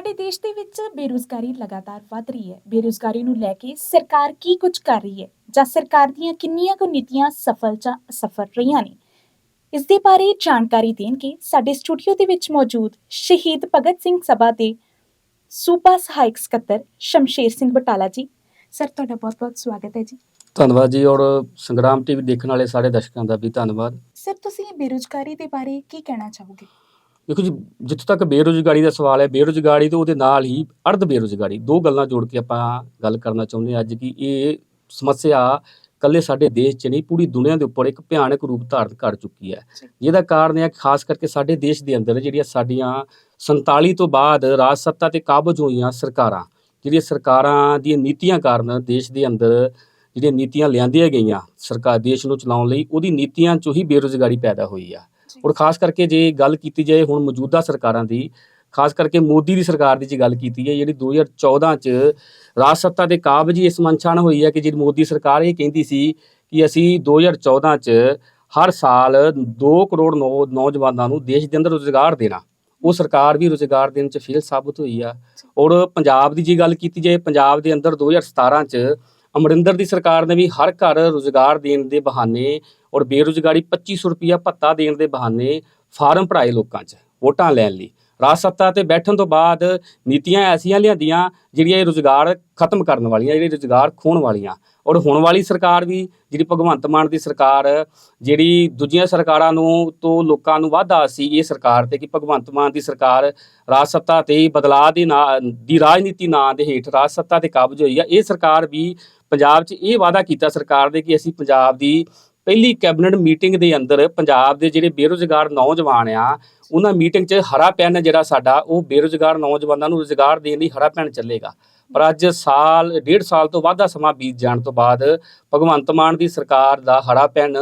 ਸਾਡੇ ਦੇਸ਼ ਦੇ ਵਿੱਚ ਬੇਰੁਜ਼ਗਾਰੀ ਲਗਾਤਾਰ ਵਧ ਰਹੀ ਹੈ। ਬੇਰੁਜ਼ਗਾਰੀ ਨੂੰ ਲੈ ਕੇ ਸਰਕਾਰ ਕੀ ਕੁਝ ਕਰ ਰਹੀ ਹੈ ਜਾਂ ਸਰਕਾਰ ਦੀਆਂ ਕਿੰਨੀਆਂ ਕੁ ਨੀਤੀਆਂ ਸਫਲ ਜਾਂ ਅਸਫਲ ਰਹੀਆਂ ਨੇ? ਇਸ ਦੇ ਬਾਰੇ ਜਾਣਕਾਰੀ ਦੇਣਗੇ ਸਾਡੇ ਸਟੂਡੀਓ ਦੇ ਵਿੱਚ ਮੌਜੂਦ ਸ਼ਹੀਦ ਭਗਤ ਸਿੰਘ ਸਭਾ ਦੇ ਸੂਬਾ ਸਹਾਇਕ ਸਕੱਤਰ ਸ਼ਮਸ਼ੇਰ ਸਿੰਘ ਬਟਾਲਾ ਜੀ। ਸਰ ਤੁਹਾਡਾ ਬਹੁਤ-ਬਹੁਤ ਸਵਾਗਤ ਹੈ ਜੀ। ਧੰਨਵਾਦ ਜੀ ਔਰ ਸੰਗਰਾਮ ਟੀਵੀ ਦੇਖਣ ਵਾਲੇ ਸਾਰੇ ਦਰਸ਼ਕਾਂ ਦਾ ਵੀ ਧੰਨਵਾਦ। ਸਰ ਤੁਸੀਂ ਬੇਰੁਜ਼ਗਾਰੀ ਦੇ ਬਾਰੇ ਕੀ ਕਹਿਣਾ ਚਾਹੋਗੇ? ਦੇਖੋ ਜੀ ਜਿੱਥੇ ਤੱਕ ਬੇਰੁਜ਼ਗਾਰੀ ਦਾ ਸਵਾਲ ਹੈ ਬੇਰੁਜ਼ਗਾਰੀ ਤੇ ਉਹਦੇ ਨਾਲ ਹੀ ਅਰਧ ਬੇਰੁਜ਼ਗਾਰੀ ਦੋ ਗੱਲਾਂ ਜੋੜ ਕੇ ਆਪਾਂ ਗੱਲ ਕਰਨਾ ਚਾਹੁੰਦੇ ਹਾਂ ਅੱਜ ਕਿ ਇਹ ਸਮੱਸਿਆ ਕੱਲੇ ਸਾਡੇ ਦੇਸ਼ 'ਚ ਨਹੀਂ ਪੂਰੀ ਦੁਨੀਆ ਦੇ ਉੱਪਰ ਇੱਕ ਭਿਆਨਕ ਰੂਪ ਧਾਰਨ ਕਰ ਚੁੱਕੀ ਹੈ। ਜਿਹਦਾ ਕਾਰਨ ਹੈ ਖਾਸ ਕਰਕੇ ਸਾਡੇ ਦੇਸ਼ ਦੇ ਅੰਦਰ ਜਿਹੜੀਆਂ ਸਾਡੀਆਂ 47 ਤੋਂ ਬਾਅਦ ਰਾਜ ਸੱਤਾ ਤੇ ਕਾਬਜ ਹੋਈਆਂ ਸਰਕਾਰਾਂ ਜਿਹੜੀਆਂ ਸਰਕਾਰਾਂ ਦੀਆਂ ਨੀਤੀਆਂ ਕਾਰਨ ਦੇਸ਼ ਦੇ ਅੰਦਰ ਜਿਹੜੀਆਂ ਨੀਤੀਆਂ ਲਿਆਂਦੀਆਂ ਗਈਆਂ ਸਰਕਾਰ ਦੇਸ਼ ਨੂੰ ਚਲਾਉਣ ਲਈ ਉਹਦੀ ਨੀਤੀਆਂ 'ਚੋਂ ਹੀ ਬੇਰੁਜ਼ਗਾਰੀ ਪੈਦਾ ਹੋਈ ਆ। ਔਰ ਖਾਸ ਕਰਕੇ ਜੇ ਗੱਲ ਕੀਤੀ ਜਾਏ ਹੁਣ ਮੌਜੂਦਾ ਸਰਕਾਰਾਂ ਦੀ ਖਾਸ ਕਰਕੇ ਮੋਦੀ ਦੀ ਸਰਕਾਰ ਦੀ ਜੇ ਗੱਲ ਕੀਤੀ ਹੈ ਜਿਹੜੀ 2014 ਚ ਰਾਜ ਸੱਤਾ ਦੇ ਕਾਬਜ ਹੀ ਇਸ ਨਾਲ ਹੋਈ ਹੈ ਕਿ ਜਿਹੜੀ ਮੋਦੀ ਸਰਕਾਰ ਇਹ ਕਹਿੰਦੀ ਸੀ ਕਿ ਅਸੀਂ 2014 ਚ ਹਰ ਸਾਲ 2 ਕਰੋੜ ਨੌ- ਨੌਜਵਾਨਾਂ ਨੂੰ ਦੇਸ਼ ਦੇ ਅੰਦਰ ਰੁਜ਼ਗਾਰ ਦੇਣਾ। ਉਹ ਸਰਕਾਰ ਵੀ ਰੁਜ਼ਗਾਰ ਦੇਣ ਚ ਫੇਲ ਸਾਬਤ ਹੋਈ ਆ। ਔਰ ਪੰਜਾਬ ਦੀ ਜੇ ਗੱਲ ਕੀਤੀ ਜਾਏ ਪੰਜਾਬ ਦੇ ਅੰਦਰ 2017 ਚ ਅਮਰਿੰਦਰ ਦੀ ਸਰਕਾਰ ਨੇ ਵੀ ਹਰ ਘਰ ਰੁਜ਼ਗਾਰ ਦੇਣ ਦੇ ਬਹਾਨੇ ਔਰ ਬੇਰੁਜ਼ਗਾਰੀ 2500 ਰੁਪਿਆ ਭੱਤਾ ਦੇਣ ਦੇ ਬਹਾਨੇ ਫਾਰਮ ਭਰਾਏ ਲੋਕਾਂ 'ਚ, ਵੋਟਾਂ ਲੈਣ ਲਈ। ਰਾਜ ਸੱਤਾ ਤੇ ਬੈਠਣ ਤੋਂ ਬਾਅਦ ਨੀਤੀਆਂ ਐਸੀਆਂ ਲਿਆਂਦੀਆਂ ਜਿਹੜੀਆਂ ਇਹ ਰੁਜ਼ਗਾਰ ਖਤਮ ਕਰਨ ਵਾਲੀਆਂ, ਜਿਹੜੇ ਰੁਜ਼ਗਾਰ ਖੋਣ ਵਾਲੀਆਂ। ਔਰ ਹੁਣ ਵਾਲੀ ਸਰਕਾਰ ਵੀ, ਜਿਹੜੀ ਭਗਵੰਤ ਮਾਨ ਦੀ ਸਰਕਾਰ, ਜਿਹੜੀ ਦੂਜੀਆਂ ਸਰਕਾਰਾਂ ਨੂੰ ਤੋਂ ਲੋਕਾਂ ਨੂੰ ਵਾਧਾ ਸੀ, ਇਹ ਸਰਕਾਰ ਤੇ ਕਿ ਭਗਵੰਤ ਮਾਨ ਦੀ ਸਰਕਾਰ ਰਾਜ ਸੱਤਾ ਤੇ ਬਦਲਾਅ ਦੀ ਨਾਂ, ਦੀ ਰਾਜਨੀਤੀ ਨਾਂ ਦੇ ਹੇਠ ਰਾਜ ਸੱਤਾ ਤੇ ਕਾਬਜ ਹੋਈ ਆ। ਇਹ ਸਰਕਾਰ ਵੀ ਪੰਜਾਬ 'ਚ ਇਹ ਵਾਅਦਾ ਕੀਤਾ ਸਰਕਾਰ ਦੇ ਕਿ ਅਸੀਂ ਪੰਜਾਬ ਦੀ ਪਹਿਲੀ ਕੈਬਨਿਟ ਮੀਟਿੰਗ ਦੇ ਅੰਦਰ ਪੰਜਾਬ ਦੇ ਜਿਹੜੇ ਬੇਰੁਜ਼ਗਾਰ ਨੌਜਵਾਨ ਆ, ਉਹਨਾਂ ਮੀਟਿੰਗ 'ਚ ਹਰਾ ਪੈਨ ਜਿਹੜਾ ਸਾਡਾ, ਉਹ ਬੇਰੁਜ਼ਗਾਰ ਨੌਜਵਾਨਾਂ ਨੂੰ ਰੁਜ਼ਗਾਰ ਦੇਣ ਲਈ ਹਰਾ ਪੈਨ ਚੱਲੇਗਾ। ਪਰ ਅੱਜ ਸਾਲ, ਡੇਢ ਸਾਲ ਤੋਂ ਵੱਧ ਦਾ ਸਮਾਂ ਬੀਤ ਜਾਣ ਤੋਂ ਬਾਅਦ ਭਗਵੰਤ ਮਾਨ ਦੀ ਸਰਕਾਰ ਦਾ ਹਰਾ ਪੈਨ,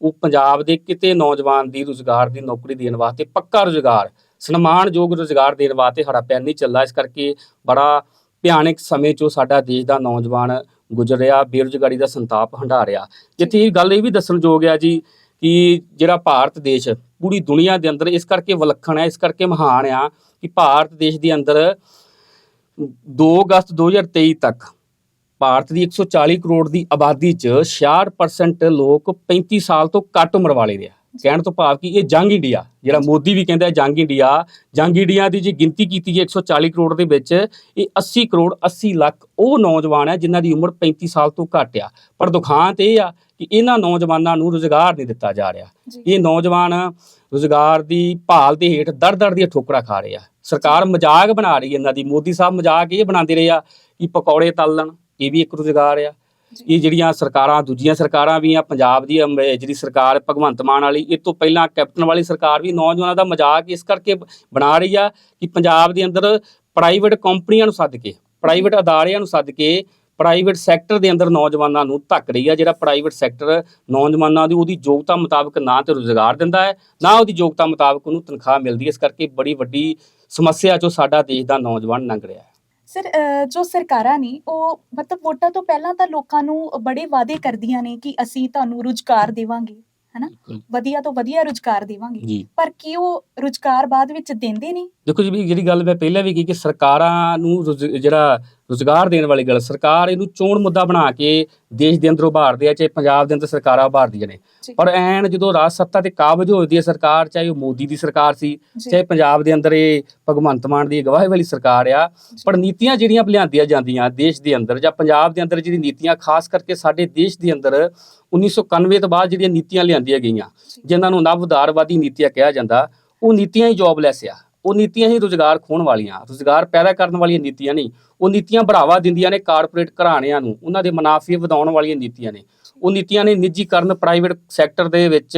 ਉਹ ਪੰਜਾਬ ਦੇ ਕਿਤੇ ਨੌਜਵਾਨ ਦੀ ਰੁਜ਼ਗਾਰ ਦੀ ਨੌਕਰੀ ਦੇਣ ਵਾਸਤੇ ਪੱਕਾ ਰੁਜ਼ਗਾਰ, ਸਨਮਾਨਯੋਗ ਰੁਜ਼ਗਾਰ ਦੇਣ ਵਾਸਤੇ ਹਰਾ ਪੈਨ ਨਹੀਂ ਚੱਲਦਾ। ਇਸ ਕਰਕੇ ਬੜਾ ਭਿਆਨਕ ਸਮੇਂ 'ਚੋਂ ਸਾਡਾ ਦੇਸ਼ ਦਾ ਨੌਜਵਾਨ ਗੁਜ਼ਰ ਰਿਹਾ ਬੇਰੁਜ਼ਗਾਰੀ ਦਾ ਸੰਤਾਪ ਹੰਢਾ ਰਿਹਾ ਜਿੱਥੇ ਇਹ ਗੱਲ ਇਹ ਵੀ ਦੱਸਣਯੋਗ ਆ ਜੀ ਕਿ ਜਿਹੜਾ ਭਾਰਤ ਦੇਸ਼ ਪੂਰੀ ਦੁਨੀਆ ਦੇ ਅੰਦਰ ਇਸ ਕਰਕੇ ਵਿਲੱਖਣ ਹੈ ਇਸ ਕਰਕੇ ਮਹਾਨ ਆ ਕਿ ਭਾਰਤ ਦੇਸ਼ ਦੇ ਅੰਦਰ 2 ਅਗਸਤ 2023 ਤੱਕ ਭਾਰਤ ਦੀ 140 ਕਰੋੜ ਦੀ ਆਬਾਦੀ 'ਚ 66% ਲੋਕ 35 ਸਾਲ ਤੋਂ ਘੱਟ ਉਮਰ ਵਾਲੇ ਨੇ ਕਹਿਣ ਤੋਂ ਭਾਵ ਕਿ ਇਹ ਜੰਗ ਇੰਡੀਆ ਜਿਹੜਾ ਮੋਦੀ ਵੀ ਕਹਿੰਦਾ ਜੰਗ ਇੰਡੀਆ ਜੰਗ ਇੰਡੀਆ ਦੀ ਜੇ ਗਿਣਤੀ ਕੀਤੀ ਜੇ 140 ਕਰੋੜ ਦੇ ਵਿੱਚ ਇਹ 80 ਕਰੋੜ 80 ਲੱਖ ਉਹ ਨੌਜਵਾਨ ਹੈ ਜਿਨ੍ਹਾਂ ਦੀ ਉਮਰ 35 ਸਾਲ ਤੋਂ ਘੱਟ ਆ। ਪਰ ਦੁਖਾਂਤ ਇਹ ਆ ਕਿ ਇਹਨਾਂ ਨੌਜਵਾਨਾਂ ਨੂੰ ਰੁਜ਼ਗਾਰ ਨਹੀਂ ਦਿੱਤਾ ਜਾ ਰਿਹਾ। ਇਹ ਨੌਜਵਾਨ ਰੁਜ਼ਗਾਰ ਦੀ ਭਾਲ ਦੇ ਹੇਠ ਦਰ ਦਰ ਦੀਆਂ ਠੋਕਰਾਂ ਖਾ ਰਹੇ ਆ। ਸਰਕਾਰ ਮਜ਼ਾਕ ਬਣਾ ਰਹੀ ਹੈ ਇਹਨਾਂ ਦੀ ਮੋਦੀ ਸਾਹਿਬ ਮਜ਼ਾਕ ਇਹ ਬਣਾਉਂਦੇ ਰਹੇ ਆ ਕਿ ਪਕੌੜੇ ਤਲਣ ਇਹ ਵੀ ਇੱਕ ਰੁਜ਼ਗਾਰ ਆ। ਇਹ ਜਿਹੜੀਆਂ ਸਰਕਾਰਾਂ ਦੂਜੀਆਂ ਸਰਕਾਰਾਂ ਵੀ ਆ ਪੰਜਾਬ ਦੀ ਅਮ, ਜਿਹੜੀ ਸਰਕਾਰ ਭਗਵੰਤ ਮਾਨ ਵਾਲੀ ਇਹ ਤੋਂ ਪਹਿਲਾਂ ਕੈਪਟਨ ਵਾਲੀ ਸਰਕਾਰ ਵੀ ਨੌਜਵਾਨਾਂ ਦਾ ਮਜ਼ਾਕ ਇਸ ਕਰਕੇ ਬਣਾ ਰਹੀ ਆ ਕਿ ਪੰਜਾਬ ਦੇ ਅੰਦਰ ਪ੍ਰਾਈਵੇਟ ਕੰਪਨੀਆਂ ਨੂੰ ਸੱਦ ਕੇ ਪ੍ਰਾਈਵੇਟ ਅਦਾਰਿਆਂ ਨੂੰ ਸੱਦ ਕੇ ਪ੍ਰਾਈਵੇਟ ਸੈਕਟਰ ਦੇ ਅੰਦਰ ਨੌਜਵਾਨਾਂ ਨੂੰ ਧੱਕ ਰਹੀ ਆ ਜਿਹੜਾ ਪ੍ਰਾਈਵੇਟ ਸੈਕਟਰ ਨੌਜਵਾਨਾਂ ਦੀ ਉਹਦੀ ਯੋਗਤਾ ਮੁਤਾਬਕ ਨਾ ਤੇ ਰੁਜ਼ਗਾਰ ਦਿੰਦਾ ਹੈ ਨਾ ਉਹਦੀ ਯੋਗਤਾ ਮੁਤਾਬਕ ਉਹਨੂੰ ਤਨਖਾਹ ਮਿਲਦੀ ਹੈ। ਇਸ ਕਰਕੇ ਬੜੀ ਵੱਡੀ ਸਮੱਸਿਆ ਚੋਂ ਸਾਡਾ ਦੇਸ਼ ਦਾ ਨੌਜਵਾਨ ਲੰਘ ਰਿਹਾ ਹੈ। ਸਰ ਜੋ ਸਰਕਾਰਾਂ ਨੇ ਉਹ ਮਤਲਬ ਵੋਟਾਂ ਤੋਂ ਪਹਿਲਾਂ ਤਾਂ ਲੋਕਾਂ ਨੂੰ ਬੜੇ ਵਾਅਦੇ ਕਰਦੀਆਂ ਨੇ ਕਿ ਅਸੀਂ ਤੁਹਾਨੂੰ ਰੁਜ਼ਗਾਰ ਦੇਵਾਂਗੇ ਹਨਾ? ਵਧੀਆ ਤੋਂ ਵਧੀਆ ਰੁਜ਼ਗਾਰ ਦੇਵਾਂਗੇ। ਪਰ ਕੀ ਉਹ ਰੁਜ਼ਗਾਰ ਬਾਅਦ ਵਿੱਚ ਦਿੰਦੇ ਨੇ? ਦੇਖੋ ਜੀ ਵੀ ਜਿਹੜੀ ਗੱਲ ਮੈਂ ਪਹਿਲਾਂ ਵੀ ਕੀ ਕਿ ਸਰਕਾਰਾਂ ਨੂੰ ਜਿਹੜਾ ਰੁਜ਼ਗਾਰ ਦੇਣ ਵਾਲੀ ਗੱਲ ਸਰਕਾਰ ਇਹਨੂੰ ਚੋਣ ਮੁੱਦਾ ਬਣਾ ਕੇ ਦੇਸ਼ ਦੇ ਅੰਦਰ ਉਭਾਰਦੇ ਆ ਚਾਹੇ ਪੰਜਾਬ ਦੇ ਅੰਦਰ ਸਰਕਾਰਾਂ ਉਭਾਰਦੀਆਂ ਨੇ। ਪਰ ਐਨ ਜਦੋਂ ਰਾਜ ਸੱਤਾ ਤੇ ਕਾਬਜ ਹੋਦੀ ਹੈ ਸਰਕਾਰ ਚਾਹੇ ਉਹ ਮੋਦੀ ਦੀ ਸਰਕਾਰ ਸੀ ਚਾਹੇ ਪੰਜਾਬ ਦੇ ਅੰਦਰ ਇਹ ਭਗਵੰਤ ਮਾਨ ਦੀ ਅਗਵਾਈ ਵਾਲੀ ਸਰਕਾਰ ਆ ਪਰ ਨੀਤੀਆਂ ਜਿਹੜੀਆਂ ਲਿਆਂਦੀਆਂ ਜਾਂਦੀਆਂ ਦੇਸ਼ ਦੇ ਅੰਦਰ ਜਾਂ ਪੰਜਾਬ ਦੇ ਅੰਦਰ ਜਿਹੜੀ ਨੀਤੀਆਂ ਖਾਸ ਕਰਕੇ ਸਾਡੇ ਦੇਸ਼ ਦੇ ਅੰਦਰ 1991 ਤੋਂ ਬਾਅਦ ਜਿਹੜੀਆਂ ਨੀਤੀਆਂ ਲਿਆਂਦੀਆਂ ਗਈਆਂ। ਜਿਨ੍ਹਾਂ ਨੂੰ ਨਵਉਦਾਰਵਾਦੀ ਨੀਤੀਆਂ ਕਿਹਾ ਜਾਂਦਾ ਉਹ ਨੀਤੀਆਂ ਹੀ ਜੌਬਲੈਸ ਆ ਉਹ ਨੀਤੀਆਂ ਹੀ ਰੁਜ਼ਗਾਰ ਖੋਣ ਵਾਲੀਆਂ, ਰੁਜ਼ਗਾਰ ਪੈਦਾ ਕਰਨ ਵਾਲੀਆਂ ਨੀਤੀਆਂ ਨਹੀਂ। ਉਹ ਨੀਤੀਆਂ ਬੜਾਵਾ ਦਿੰਦੀਆਂ ਨੇ ਕਾਰਪੋਰੇਟ ਘਰਾਣਿਆਂ ਨੂੰ, ਉਹਨਾਂ ਦੇ ਮੁਨਾਫੇ ਵਧਾਉਣ ਵਾਲੀਆਂ ਨੀਤੀਆਂ ਨੇ। ਉਹ ਨੀਤੀਆਂ ਨੇ ਨਿੱਜੀਕਰਨ ਪ੍ਰਾਈਵੇਟ ਸੈਕਟਰ ਦੇ ਵਿੱਚ